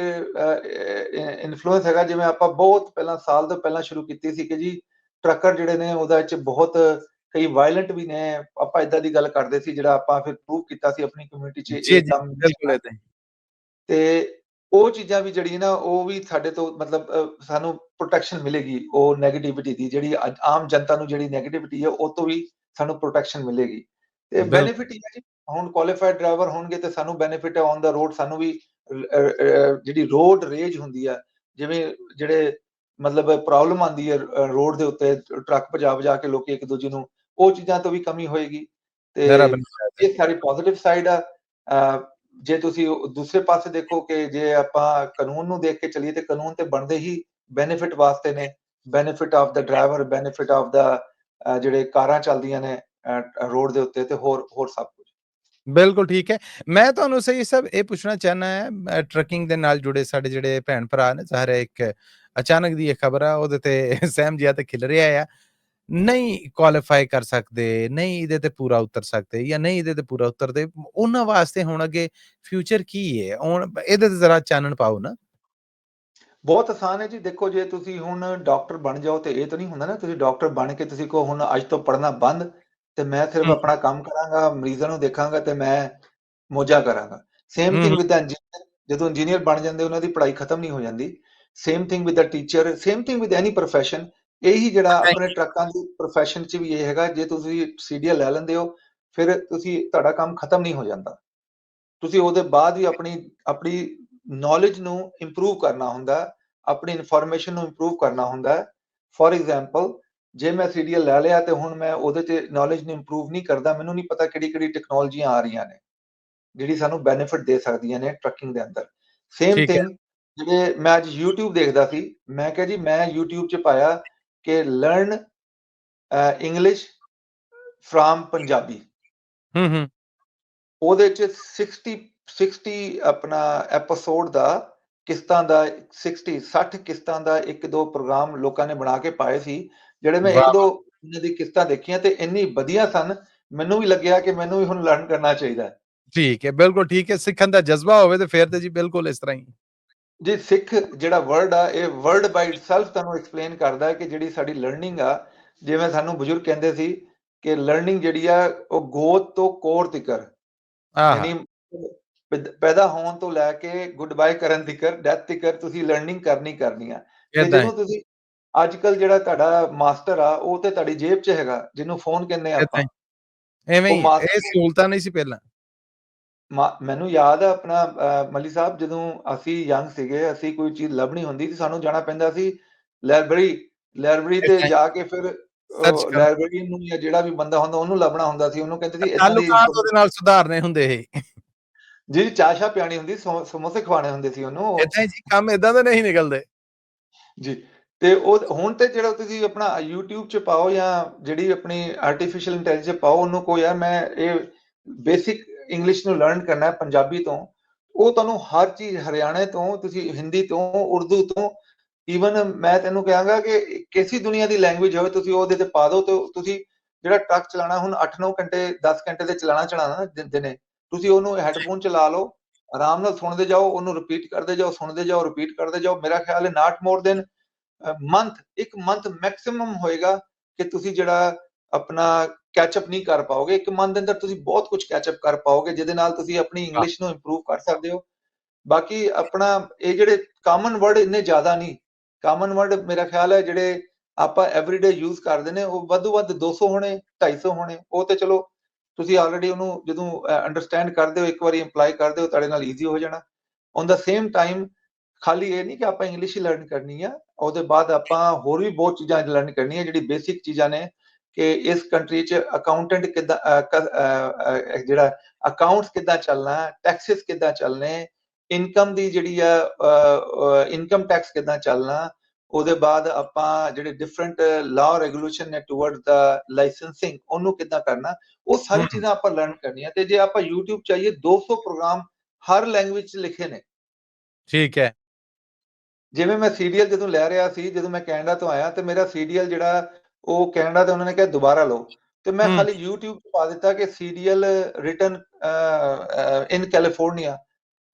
ਇਨਫਲੂਐਂਸ ਹੈਗਾ ਜਿਵੇਂ ਆਪਾਂ ਬਹੁਤ ਪਹਿਲਾਂ ਸਾਲ ਤੋਂ ਪਹਿਲਾਂ ਸ਼ੁਰੂ ਕੀਤੀ ਸੀ ਕਿ ਜੀ ਟਰੱਕਰ ਜਿਹੜੇ ਨੇ ਉਹਦਾ ਵਿੱਚ ਬਹੁਤ ਕਈ ਵਾਇਲੈਂਟ ਵੀ ਨੇ ਆਪਾਂ ਇਦਾਂ ਦੀ ਗੱਲ ਕਰਦੇ ਸੀ ਜਿਹੜਾ ਆਪਾਂ ਫਿਰ ਪ੍ਰੂਵ ਕੀਤਾ ਸੀ ਆਪਣੀ ਕਮਿਊਨਿਟੀ 'ਚ ਇਹ ਕੰਮ ਬਿਲਕੁਲ ਹੀ। ਤੇ ਉਹ ਚੀਜ਼ਾਂ ਵੀ ਜਿਹੜੀ ਨਾ ਉਹ ਵੀ ਸਾਡੇ ਤੋਂ ਮਤਲਬ ਸਾਨੂੰ ਪ੍ਰੋਟੈਕਸ਼ਨ ਮਿਲੇਗੀ ਉਹ 네ਗੇਟਿਵਿਟੀ ਦੀ ਜਿਹੜੀ ਆਮ ਜਨਤਾ ਨੂੰ ਜਿਹੜੀ 네ਗੇਟਿਵਿਟੀ ਹੈ ਉਹ ਤੋਂ ਵੀ ਸਾਨੂੰ ਪ੍ਰੋਟੈਕਸ਼ਨ ਮਿਲੇਗੀ ਤੇ। ਬੈਨੀਫਿਟ ਹੀ ਹੈ ਜੀ ਹੁਣ ਕੁਆਲੀਫਾਈਡ ਡਰਾਈਵਰ ਹੋਣਗੇ ਤੇ ਸਾਨੂੰ ਬੈਨੀਫਿਟ ਹੈ ਔਨ ਦਾ ਰੋਡ ਸਾਨੂੰ ਵੀ ਜਿਹੜੀ ਰੋਡ ਰੇਜ ਹੁੰਦੀ ਆ ਜਿਵੇਂ ਜਿਹੜੇ ਮਤਲਬ ਪ੍ਰੋਬਲਮ ਆਂਦੀ ਹੈ ਰੋਡ ਦੇ ਉੱਤੇ ਟਰੱਕ ਭਜਾ ਭਜਾ ਕੇ ਲੋਕੀ ਇੱਕ ਦੂਜੇ ਨੂੰ ਉਹ ਚੀਜ਼ਾਂ ਤੋਂ ਵੀ ਕਮੀ ਹੋਏਗੀ ਤੇ ਇਹ ਸਾਰੀ ਪੋਜ਼ਿਟਿਵ ਸਾਈਡ ਆ। ਜੇ ਤੁਸੀਂ ਦੂਸਰੇ ਪਾਸੇ ਦੇਖੋ ਕਿ ਜੇ ਆਪਾਂ ਕਾਨੂੰਨ ਨੂੰ ਦੇਖ ਕੇ ਚੱਲੀਏ ਤੇ ਕਾਨੂੰਨ ਤੇ ਬਣਦੇ ਹੀ ਬੈਨੀਫਿਟ ਵਾਸਤੇ ਨੇ। Benefit of the driver benefit of the ਜਿਹੜੇ ਕਾਰਾਂ ਚੱਲਦੀਆਂ ਨੇ ਰੋਡ ਦੇ ਉੱਤੇ ਤੇ ਹੋਰ ਹੋਰ ਸਭ ਕੁਝ। ਬਿਲਕੁਲ ਠੀਕ ਹੈ। ਮੈਂ ਤੁਹਾਨੂੰ ਸਹੀ ਸਭ ਇਹ ਪੁੱਛਣਾ ਚਾਹਨਾ ਹੈ ਟਰੱਕਿੰਗ ਦੇ ਨਾਲ ਜੁੜੇ ਸਾਡੇ ਜਿਹੜੇ ਭੈਣ ਭਰਾ ਨੇ ਜ਼ਾਹਰ ਹੈ ਇੱਕ ਅਚਾਨਕ ਦੀ ਇਹ ਖਬਰ ਆ ਉਹਦੇ ਤੇ ਸਹਿਮ ਜਿਆ ਤੇ ਖਿਲ ਰਿਹਾ ਆ। ਨਹੀਂ ਕੁਆਲੀਫਾਈ ਕਰ ਸਕਦੇ ਨਹੀਂ ਇਹਦੇ ਤੇ ਪੂਰਾ ਉਤਰ ਸਕਦੇ ਜਾਂ ਨਹੀਂ ਇਹਦੇ ਤੇ ਪੂਰਾ ਉਤਰਦੇ ਉਹਨਾਂ ਵਾਸਤੇ ਹੁਣ ਅੱਗੇ ਫਿਊਚਰ ਕੀ ਹੈ ਹੁਣ ਇਹਦੇ ਤੇ ਜ਼ਰਾ ਚਾਨਣ ਪਾਓ ਨਾ ਬਹੁਤ ਆਸਾਨ ਹੈ ਜੀ ਦੇਖੋ ਜੇ ਤੁਸੀਂ ਹੁਣ ਡਾਕਟਰ ਬਣ ਜਾਓ ਤੇ ਇਹ ਤਾਂ ਨਹੀਂ ਹੁੰਦਾ ਨਾ ਤੁਸੀਂ ਡਾਕਟਰ ਬਣ ਕੇ ਤੁਸੀਂ ਕਹੋ ਹੁਣ ਅੱਜ ਤੋਂ ਪੜ੍ਹਨਾ ਬੰਦ ਤੇ ਮੈਂ ਸਿਰਫ। ਆਪਣਾ ਕੰਮ ਕਰਾਂਗਾ ਮਰੀਜ਼ਾਂ ਨੂੰ ਦੇਖਾਂਗਾ ਤੇ ਮੈਂ ਮੋਜਾ ਕਰਾਂਗਾ ਸੇਮ ਥਿੰਗ। ਵਿਦ ਇੰਜੀਨੀਅਰ ਜਦੋਂ ਇੰਜੀਨੀਅਰ ਬਣ ਜਾਂਦੇ ਉਹਨਾਂ ਦੀ ਪੜ੍ਹਾਈ ਖਤਮ ਨਹੀਂ ਹੋ ਜਾਂਦੀ same thing with a teacher same thing with any profession ਇਹੀ ਜਿਹੜਾ ਆਪਣੇ ਟਰੱਕਾਂ ਦੀ profession 'ਚ ਵੀ ਇਹ ਹੈਗਾ ਜੇ ਤੁਸੀਂ ਸੀਡੀਐਲ ਲੈ ਲੈਂਦੇ ਹੋ ਫਿਰ ਤੁਸੀਂ ਤੁਹਾਡਾ ਕੰਮ ਖਤਮ ਨਹੀਂ ਹੋ ਜਾਂਦਾ। ਤੁਸੀਂ ਉਹਦੇ ਬਾਅਦ ਵੀ ਆਪਣੀ ਆਪਣੀ ਨੌਲੇਜ ਨੂੰ ਇੰਪਰੂਵ ਕਰਨਾ ਹੁੰਦਾ ਆਪਣੀ ਇਨਫੋਰਮੇਸ਼ਨ ਨੂੰ ਇੰਪਰੂਵ ਕਰਨਾ ਹੁੰਦਾ। ਫੋਰ ਐਗਜ਼ਾਮਪਲ ਜੇ ਮੈਂ ਸੀਰੀਅਲ ਲੈ ਲਿਆ ਤੇ ਹੁਣ ਮੈਂ ਉਹਦੇ ਤੇ ਨੌਲੇਜ ਨੂੰ ਇੰਪਰੂਵ ਨਹੀਂ ਕਰਦਾ ਮੈਨੂੰ ਨਹੀਂ ਪਤਾ ਕਿਹੜੀ ਕਿਹੜੀ ਟੈਕਨੋਲੋਜੀਆਂ ਆ ਰਹੀਆਂ ਨੇ ਜਿਹੜੀ ਸਾਨੂੰ ਬੈਨੀਫਿਟ ਦੇ ਸਕਦੀਆਂ ਨੇ ਟਰੱਕਿੰਗ ਦੇ ਅੰਦਰ। ਸੇਮ। ਥਿੰਗ ਜਿਹੜੇ ਮੈਂ ਅੱਜ YouTube ਦੇਖਦਾ ਸੀ ਮੈਂ ਕਿਹਾ ਜੀ ਮੈਂ YouTube 'ਚ ਪਾਇਆ ਕਿ ਲਰਨ ਇੰਗਲਿਸ਼ ਫ্রম ਪੰਜਾਬੀ ਹੂੰ ਹੂੰ। ਉਹਦੇ 'ਚ 60 60 ਆਪਣਾ ਐਪੀਸੋਡ ਦਾ ਕਿਸ਼ਤਾਂ ਦਾ 60 60 ਕਿਸ਼ਤਾਂ ਦਾ ਇੱਕ ਦੋ ਪ੍ਰੋਗਰਾਮ ਲੋਕਾਂ ਨੇ ਬਣਾ ਕੇ ਪਾਏ ਸੀ ਜਿਹੜੇ ਮੈਂ ਇੱਕ। ਦੋ ਇਹਨਾਂ ਦੀ ਕਿਸ਼ਤਾਂ ਦੇਖੀਆਂ ਤੇ ਇੰਨੀ ਵਧੀਆ ਸਨ ਮੈਨੂੰ ਵੀ ਲੱਗਿਆ ਕਿ ਮੈਨੂੰ ਵੀ ਹੁਣ ਲਰਨ ਕਰਨਾ ਚਾਹੀਦਾ ਠੀਕ ਹੈ ਬਿਲਕੁਲ ਠੀਕ ਹੈ ਸਿੱਖਣ ਦਾ ਜਜ਼ਬਾ ਹੋਵੇ ਤੇ ਫਿਰ ਤੇ ਜੀ ਬਿਲਕੁਲ ਇਸ ਤਰ੍ਹਾਂ ਹੀ। ਜੀ ਸਿੱਖ ਜਿਹੜਾ ਵਰਡ ਆ ਇਹ ਵਰਡ ਬਾਈ ਇਟਸੈਲਫ ਤੁਹਾਨੂੰ ਐਕਸਪਲੇਨ ਕਰਦਾ ਹੈ ਕਿ ਜਿਹੜੀ ਸਾਡੀ ਲਰਨਿੰਗ ਆ ਜਿਵੇਂ ਸਾਨੂੰ ਬਜ਼ੁਰਗ ਕਹਿੰਦੇ ਸੀ ਕਿ ਲਰਨਿੰਗ ਜਿਹੜੀ ਆ ਉਹ ਗੋਤ ਤੋਂ ਕੋਰ ਤਿਕਰ ਯਾਨੀ ਪੈਦ- ਹੋਣ ਤੋਂ ਲੈ ਕੇ ਗੁੱਡ ਬਾਏ ਕਰਨ ਤਿਕਰ ਡੈਥ ਤਿਕਰ ਤੁਸੀਂ ਲਰਨਿੰਗ ਕਰਨੀ ਕਰਨੀ ਆ। ਜਦੋਂ ਤੁਸੀਂ ਅੱਜ ਕੱਲ ਜਿਹੜਾ ਤੁਹਾਡਾ ਮਾਸਟਰ ਆ ਉਹ ਤੇ ਤੁਹਾਡੀ ਜੇਬ 'ਚ ਹੈਗਾ ਜਿਹਨੂੰ ਫੋਨ ਕਹਿੰਦੇ ਆਪਾਂ। ਐਵੇਂ ਹੀ ਇਹ ਸਹੂਲਤਾਂ ਨਹੀਂ ਸੀ ਪਹਿਲਾਂ। ਮੈਨੂੰ ਯਾਦ ਆ ਆਪਣਾ ਮੱਲੀ ਸਾਹਿਬ ਜਦੋਂ ਅਸੀਂ ਯੰਗ ਸੀਗੇ ਅਸੀਂ ਕੋਈ ਚੀਜ਼ ਲੱਭਣੀ ਹੁੰਦੀ ਸੀ ਸਾਨੂੰ ਜਾਣਾ ਪੈਂਦਾ ਸੀ ਲਾਇਬ੍ਰੇਰੀ ਲਾਇਬ੍ਰੇਰੀ ਤੇ। ਜਾ ਕੇ ਫਿਰ। ਲਾਇਬ੍ਰੇਰੀ ਨੂੰ ਜਾਂ ਜਿਹੜਾ ਵੀ ਬੰਦਾ ਹੁੰਦਾ ਉਹਨੂੰ ਲੱਭਣਾ ਹੁੰਦਾ ਸੀ ਉਹਨੂੰ ਕਹਿੰਦੇ ਸੀ ਤਾਲੁਕਾਤ ਉਹਦੇ ਨਾਲ ਸੁਧਾਰਨੇ ਹੁੰਦੇ ਇਹ ਜਿਹੜੀ ਚਾਸ਼ਾ ਪਿਆਣੀ ਹੁੰਦੀ ਸਮੋ- ਸਮੋਸੇ ਖਵਾਣੇ ਹੁੰਦੇ ਸੀ ਉਹਨੂੰ ਉਹ- ਇਦਾਂ ਹੀ ਜੀ ਕੰਮ ਇਦਾਂ ਦੇ ਨਹੀਂ ਨਿਕਲਦੇ ਜੀ ਤੇ ਉਹ ਹੁਣ ਤੇ ਜਿਹੜਾ ਤੁਸੀਂ ਆਪਣਾ YouTube 'ਚ ਪਾਓ ਜਾਂ ਜਿਹੜੀ ਆਪਣੀ ਆਰਟੀਫੀਸ਼ੀਅਲ ਇੰਟੈਲੀਜੈਂਸ ਪਾਓ ਉਹਨੂੰ ਕੋ ਯਾਰ ਮੈਂ ਇਹ ਬੇਸਿਕ ਇੰਗਲਿਸ਼ ਨੂੰ ਲਰਨ ਕਰਨਾ ਹੈ, ਪੰਜਾਬੀ ਤੋਂ, ਉਹ ਤੁਹਾਨੂੰ ਹਰ ਚੀਜ਼ ਹਰਿਆਣੇ ਤੋਂ, ਤੁਸੀਂ ਹਿੰਦੀ ਤੋਂ, ਉਰਦੂ ਤੋਂ ਈਵਨ ਮੈਂ ਤੈਨੂੰ ਕਹਾਂਗਾ ਕਿ ਕਿਸੇ ਦੁਨੀਆ ਦੀ ਲੈਂਗੁਏਜ ਹੋਵੇ, ਤੁਸੀਂ ਉਹਦੇ ਤੇ ਪਾ ਦਿਓ ਤੇ ਤੁਸੀਂ ਜਿਹੜਾ ਟਰੱਕ ਚਲਾਣਾ ਹੁਣ 8-9 ਘੰਟੇ 10 ਘੰਟੇ ਤੇ ਚਲਾਣਾ ਚਲਾਣਾ ਦਿੰਦੇ ਨੇ ਤੁਸੀਂ ਉਹਨੂੰ ਹੈੱਡਫੋਨ ਚਲਾ ਲਾ ਲਓ, ਆਰਾਮ ਨਾਲ ਸੁਣਦੇ ਜਾਓ, ਉਹਨੂੰ ਰਿਪੀਟ ਕਰਦੇ ਜਾਓ, ਸੁਣਦੇ ਜਾਓ ਰਿਪੀਟ ਕਰਦੇ ਜਾਓ, ਮੇਰਾ ਖਿਆਲ ਹੈ ਨਾਟ ਮੋਰ ਦੈਨ ਮੰਥ ਇੱਕ ਮੰਥ ਮੈਕਸਿਮਮ ਹੋਏਗਾ ਕਿ ਤੁਸੀਂ ਜਿਹੜਾ ਆਪਣਾ ਕੈਚਅਪ ਨਹੀਂ ਕਰ ਪਾਓਗੇ। ਇੱਕ ਮੰਥ ਦੇ ਅੰਦਰ ਤੁਸੀਂ ਬਹੁਤ ਕੁਝ ਕੈਚਅਪ ਕਰ ਪਾਓਗੇ ਜਿਹਦੇ ਨਾਲ ਤੁਸੀਂ ਆਪਣੀ ਇੰਗਲਿਸ਼ ਨੂੰ ਇੰਪਰੂਵ ਕਰ ਸਕਦੇ ਹੋ। ਬਾਕੀ ਆਪਣਾ ਇਹ ਜਿਹੜੇ ਕਾਮਨ ਵਰਡ ਇੰਨੇ ਜ਼ਿਆਦਾ ਨਹੀਂ। ਕਾਮਨ ਵਰਡ ਮੇਰਾ ਖਿਆਲ ਹੈ ਜਿਹੜੇ ਆਪਾਂ ਐਵਰੀਡੇ ਯੂਜ਼ ਕਰਦੇ ਨੇ ਉਹ ਵੱਧ ਵੱਧ 200 ਹੋਣੇ 250 ਹੋਣੇ। ਉਹ ਤੇ ਚਲੋ ਤੁਸੀਂ ਆਲਰੇਡੀ ਉਹਨੂੰ ਜਦੋਂ ਅੰਡਰਸਟੈਂਡ ਕਰਦੇ ਹੋ ਇੱਕ ਵਾਰੀ ਇੰਪਲਾਈ ਕਰਦੇ ਹੋ ਤੁਹਾਡੇ ਨਾਲ ਈਜ਼ੀ ਹੋ ਜਾਣਾ। ਔਨ ਦਾ ਸੇਮ ਟਾਈਮ ਖਾਲੀ ਇਹ ਨਹੀਂ ਕਿ ਆਪਾਂ ਇੰਗਲਿਸ਼ ਹੀ ਲਰਨ ਕਰਨੀ ਆ ਉਹਦੇ ਬਾਅਦ ਆਪਾਂ ਹੋਰ ਵੀ ਬਹੁਤ ਚੀਜ਼ਾਂ ਲਰਨ ਕਰਨੀਆਂ ਜਿਹੜੀ ਬੇਸਿਕ ਚੀਜ਼ਾਂ ਨੇ ਕਿ ਇਸ ਕੰਟਰੀ 'ਚ ਅਕਾਊਂਟੈਂਟ ਕਿੱਦਾਂ ਜਿਹੜਾ ਅਕਾਊਂਟਸ ਕਿੱਦਾਂ ਚੱਲਣਾ ਟੈਕਸਸ ਕਿੱਦਾਂ ਚੱਲਣੇ ਇਨਕਮ ਦੀ ਜਿਹੜੀ ਆ ਇਨਕਮ ਟੈਕਸ ਕਿੱਦਾਂ ਚੱਲਣਾ ਉਹਦੇ ਬਾਅਦ ਆਪਾਂ ਜਿਹੜੇ ਡਿਫਰੈਂਟ ਲਾਅ ਰੈਗੂਲੇਸ਼ਨ ਨੇ ਟੁਵਰਡ ਦਾ ਲਾਇਸੈਂਸਿੰਗ ਉਹਨੂੰ ਕਿੱਦਾਂ ਕਰਨਾ ਉਹ ਸਾਰੀ। ਚੀਜ਼ਾਂ ਆਪਾਂ ਲਰਨ ਕਰਨੀਆਂ ਤੇ ਜੇ ਆਪਾਂ YouTube ਚਾਹੀਏ 200 ਪ੍ਰੋਗਰਾਮ ਹਰ ਲੈਂਗੁਏਜ 'ਚ ਲਿਖੇ ਨੇ ਠੀਕ ਹੈ ਜਿਵੇਂ ਮੈਂ ਸੀਰੀਅਲ ਜਦੋਂ ਲੈ ਰਿਹਾ ਸੀ ਜਦੋਂ ਮੈਂ ਕੈਨੇਡਾ ਤੋਂ ਆਇਆ ਤੇ ਮੇਰਾ ਸੀਰੀਅਲ ਜਿਹੜਾ ਉਹ ਕੈਨੇਡਾ ਤੇ ਉਹਨਾਂ ਨੇ ਕਿਹਾ ਦੁਬਾਰਾ ਲਓ। ਤੇ ਮੈਂ। ਖਾਲੀ YouTube ਤੇ ਪਾ ਦਿੱਤਾ ਕਿ ਸੀਰੀਅਲ ਰਿਟਨ ਇਨ ਕੈਲੀਫੋਰਨੀਆ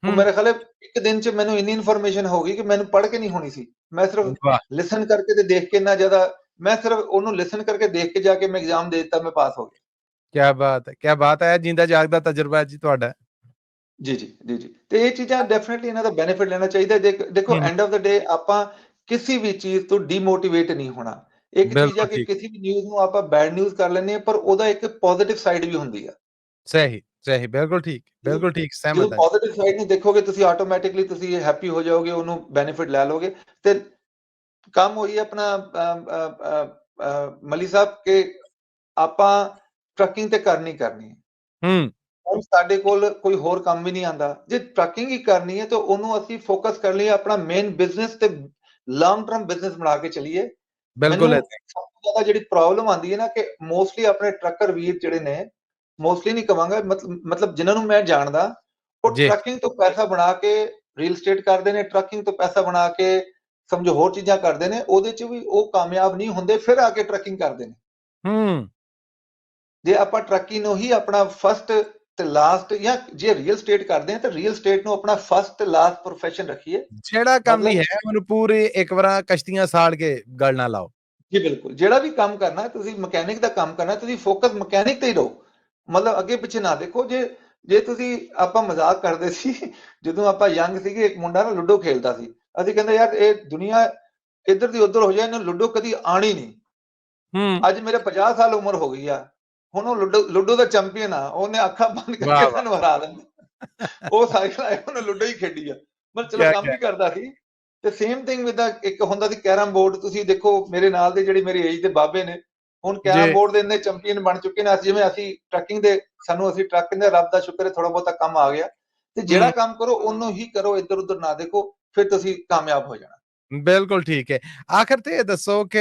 ਉਹ। ਮੇਰੇ ਖਿਆਲ ਇੱਕ ਦਿਨ 'ਚ ਮੈਨੂੰ ਇੰਨੀ ਇਨਫੋਰਮੇਸ਼ਨ ਹੋ ਗਈ ਕਿ ਮੈਨੂੰ ਪੜ੍ਹ ਕੇ ਨਹੀਂ ਹੋਣੀ ਸੀ। ਮੈਂ ਸਿਰਫ ਲਿਸਨ ਕਰਕੇ ਤੇ ਦੇਖ ਕੇ ਨਾ ਜ਼ਿਆਦਾ ਮੈਂ ਸਿਰਫ ਉਹਨੂੰ ਲਿਸਨ ਕਰਕੇ ਦੇਖ ਕੇ ਜਾ ਕੇ ਮੈਂ ਐਗਜ਼ਾਮ ਦੇ ਦਿੱਤਾ ਮੈਂ ਪਾਸ ਹੋ ਗਿਆ। ਕੀ ਬਾਤ ਹੈ ਕੀ ਬਾਤ ਹੈ ਜਿੰਦਾ ਜਾਗਦਾ ਤਜਰਬਾ ਹੈ ਜੀ ਤੁਹਾਡਾ। ਜੀ ਜੀ ਜੀ ਜੀ। ਤੇ ਇਹ ਚੀਜ਼ਾਂ ਡੈਫੀਨਿਟਲੀ ਇਹਨਾਂ ਦਾ ਬੈਨੀਫਿਟ ਲੈਣਾ ਚਾਹੀਦਾ ਦੇਖ-। ਐਂਡ ਆਫ ਦਾ ਡੇ ਆਪਾਂ ਕਿਸੇ ਵੀ ਚੀਜ਼ ਤੋਂ ਡੀਮੋਟੀਵੇਟ ਨਹੀਂ ਹੋਣਾ। ਇੱਕ ਚੀਜ਼ ਆ ਕਿ। ਕਿਸੇ ਵੀ ਨਿਊਜ਼ ਨੂੰ ਆਪਾਂ ਬੈਡ ਨਿਊਜ਼ ਕਰ ਲੈਂਦੇ ਆ ਪਰ ਉਹਦਾ ਇੱਕ ਪੋਜ਼ਿਟਿਵ ਸਾਈਡ ਵੀ ਹੁੰਦੀ ਆ। ਸਹੀ ਸਹੀ ਬਿਲਕੁਲ ਠੀਕ ਬਿਲਕੁਲ ਠੀਕ ਸਹਿਮਤ ਹਾਂ। ਪੋਜ਼ਿਟਿਵ ਸਾਈਡ ਨੂੰ ਦੇਖੋਗੇ ਤੁਸੀਂ ਆਟੋਮੈਟਿਕਲੀ ਤੁਸੀਂ ਹੈਪੀ ਹੋ ਜਾਓਗੇ ਉਹਨੂੰ ਬੈਨੀਫਿਟ ਲੈ ਲਓਗੇ। ਤੇ ਕੰਮ ਹੋਈ ਆਪਣਾ ਮਲੀ ਸਾਹਿਬ ਕਿ ਆਪਾਂ ਟਰੱਕਿੰਗ ਤੇ ਕਰਨੀ ਕਰਨੀ ਹੈ। ਹੂੰ। ਹੁਣ ਸਾਡੇ ਕੋਲ ਕੋਈ ਹੋਰ ਕੰਮ ਵੀ ਨਹੀਂ ਆਂਦਾ ਜੇ ਟਰੱਕਿੰਗ ਹੀ ਕਰਨੀ ਹੈ ਤਾਂ ਉਹਨੂੰ ਅਸੀਂ ਫੋਕਸ ਕਰ ਲਈਏ ਆਪਣਾ ਮੇਨ ਬਿਜ਼ਨਸ ਤੇ ਲੌਂਗ ਟਰਮ ਬਿਜ਼ਨਸ ਬਣਾ ਕੇ ਚੱਲੀਏ। ਬਿਲਕੁਲ ਹੀ। ਸਭ ਤੋਂ ਜ਼ਿਆਦਾ ਜਿਹੜੀ ਪ੍ਰੋਬਲਮ ਆਂਦੀ ਹੈ ਨਾ ਕਿ ਮੋਸਟਲੀ ਆਪਣੇ ਟਰੱਕਰ ਵੀਰ ਜਿਹੜੇ ਨੇ ਮੋਸਟਲੀ ਨਹੀਂ ਕਵਾਂਗਾ ਮਤਲਬ ਮਤਲਬ ਜਿਨ੍ਹਾਂ ਨੂੰ ਮੈਂ ਜਾਣਦਾ ਉਹ। ਟਰੱਕਿੰਗ ਤੋਂ ਪੈਸਾ ਬਣਾ ਕੇ ਰੀਅਲ ਸਟੇਟ ਕਰਦੇ ਨੇ ਟਰੱਕਿੰਗ ਤੋਂ ਪੈਸਾ ਬਣਾ ਕੇ ਸਮਝੋ ਹੋਰ ਚੀਜ਼ਾਂ ਕਰਦੇ ਨੇ ਉਹਦੇ 'ਚ ਵੀ ਉਹ ਕਾਮਯਾਬ ਨਹੀਂ ਹੁੰਦੇ ਫਿਰ ਆ ਕੇ ਟਰੱਕਿੰਗ ਕਰਦੇ ਨੇ ਹੂੰ ਜੇ ਆਪਾਂ ਟਰੱਕੀ ਨੂੰ ਹੀ ਆਪਣਾ ਫਸਟ ਤੇ ਲਾਸਟ ਜਾਂ ਜੇ ਰੀਅਲ ਸਟੇਟ ਕਰਦੇ ਆ ਤਾਂ ਰੀਅਲ ਸਟੇਟ ਨੂੰ ਆਪਣਾ ਫਸਟ ਤੇ ਲਾਸਟ profession ਰੱਖੀਏ। ਜਿਹੜਾ ਕੰਮ ਮਤਲਬ- ਹੈ ਉਹਨੂੰ ਪੂਰੀ ਇੱਕ ਵਾਰ ਕਸ਼ਤੀਆਂ ਸਾੜ ਕੇ ਗੱਲ ਨਾ ਲਾਓ। ਜੀ ਬਿਲਕੁਲ। ਜਿਹੜਾ ਵੀ ਕੰਮ ਕਰਨਾ ਹੈ, ਤੁਸੀਂ ਮਕੈਨਿਕ ਦਾ ਕੰਮ ਕਰਨਾ ਹੈ, ਤੁਸੀਂ ਫੋਕਸ ਮਕੈਨਿਕ ਤੇ ਹੀ ਰਹੋ। ਮਤਲਬ ਅੱਗੇ ਪਿੱਛੇ ਨਾ ਦੇਖੋ ਜੇ ਜੇ ਤੁਸੀਂ ਆਪਾਂ ਮਜ਼ਾਕ ਕਰਦੇ ਸੀ ਜਦੋਂ ਆਪਾਂ ਯੰਗ ਸੀਗੇ ਇੱਕ ਮੁੰਡਾ ਨਾ ਲੁੱਡੋ ਖੇਲਦਾ ਸੀ। ਅਸੀਂ ਕਹਿੰਦੇ ਯਾਰ ਇਹ ਦੁਨੀਆ ਇੱਧਰ ਦੀ ਉੱਧਰ ਹੋ ਜਾਏ ਇਹਨੂੰ ਲੁੱਡੋ ਕਦੀ ਆਣੀ ਨਹੀਂ। ਹੂੰ। ਅੱਜ ਮੇਰੇ 50 ਸਾਲ ਉਮਰ ਹੋ ਗਈ ਆ। ਹੁਣ ਉਹ ਲੁੱਡੋ ਲੁੱਡੋ ਦਾ ਚੈਂਪੀਅਨ ਆ ਉਹਨੇ ਅੱਖਾਂ ਬੰਦ ਕਰਕੇ ਵਾਹ। ਸਾਨੂੰ ਹਰਾ ਦਿੰਦਾ ਉਹ ਸਾਈਕਲ ਆਇਆ ਉਹਨੇ ਲੁੱਡੋ ਹੀ ਖੇਡੀ ਆ। ਪਰ ਚਲੋ ਕੰਮ ਵੀ ਕਰਦਾ ਸੀ। ਤੇ ਸੇਮ ਥਿੰਗ ਵਿਦ ਇੱਕ ਹੁੰਦਾ ਸੀ ਕੈਰਮ ਬੋਰਡ ਤੁਸੀਂ ਦੇਖੋ ਮੇਰੇ ਨਾਲ ਦੇ ਜਿਹੜੀ ਮੇਰੀ ਏਜ ਦੇ ਬਾਬੇ ਨੇ ਹੁਣ ਕੈਰਮ। ਬੋਰਡ ਦੇ ਇੰਨੇ ਚੈਂਪੀਅਨ ਬਣ ਚੁੱਕੇ ਨੇ ਅਸੀਂ ਜਿਵੇਂ ਅਸੀਂ ਟਰੱਕਿੰਗ ਦੇ ਸਾਨੂੰ ਅਸੀਂ ਟਰੱਕਿੰਗ ਦੇ ਰੱਬ ਦਾ ਸ਼ੁਕਰ ਹੈ ਥੋੜਾ ਬਹੁਤਾ ਕੰਮ ਆ ਗਿਆ। ਤੇ ਜਿਹੜਾ। ਕੰਮ ਕਰੋ ਉਹਨੂੰ ਹੀ ਕਰੋ ਇੱਧਰ ਉੱਧਰ ਨਾ ਦੇਖੋ ਫਿਰ ਤੁਸੀਂ ਕਾਮਯਾਬ ਹੋ ਜਾਣਾ। ਬਿਲਕੁਲ ਠੀਕ ਹੈ। ਆਖਰ ਤੇ ਦੱਸੋ ਕਿ